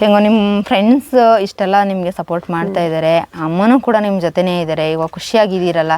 ಹೆಂಗೋ ನಿಮ್ಮ ಫ್ರೆಂಡ್ಸ್ ಇಷ್ಟೆಲ್ಲ ನಿಮಗೆ ಸಪೋರ್ಟ್ ಮಾಡ್ತಾ ಇದ್ದಾರೆ ಅಮ್ಮನೂ ಕೂಡ ನಿಮ್ಮ ಜೊತೆನೇ ಇದ್ದಾರೆ ಇವಾಗ ಖುಷಿಯಾಗಿದ್ದೀರಲ್ಲ.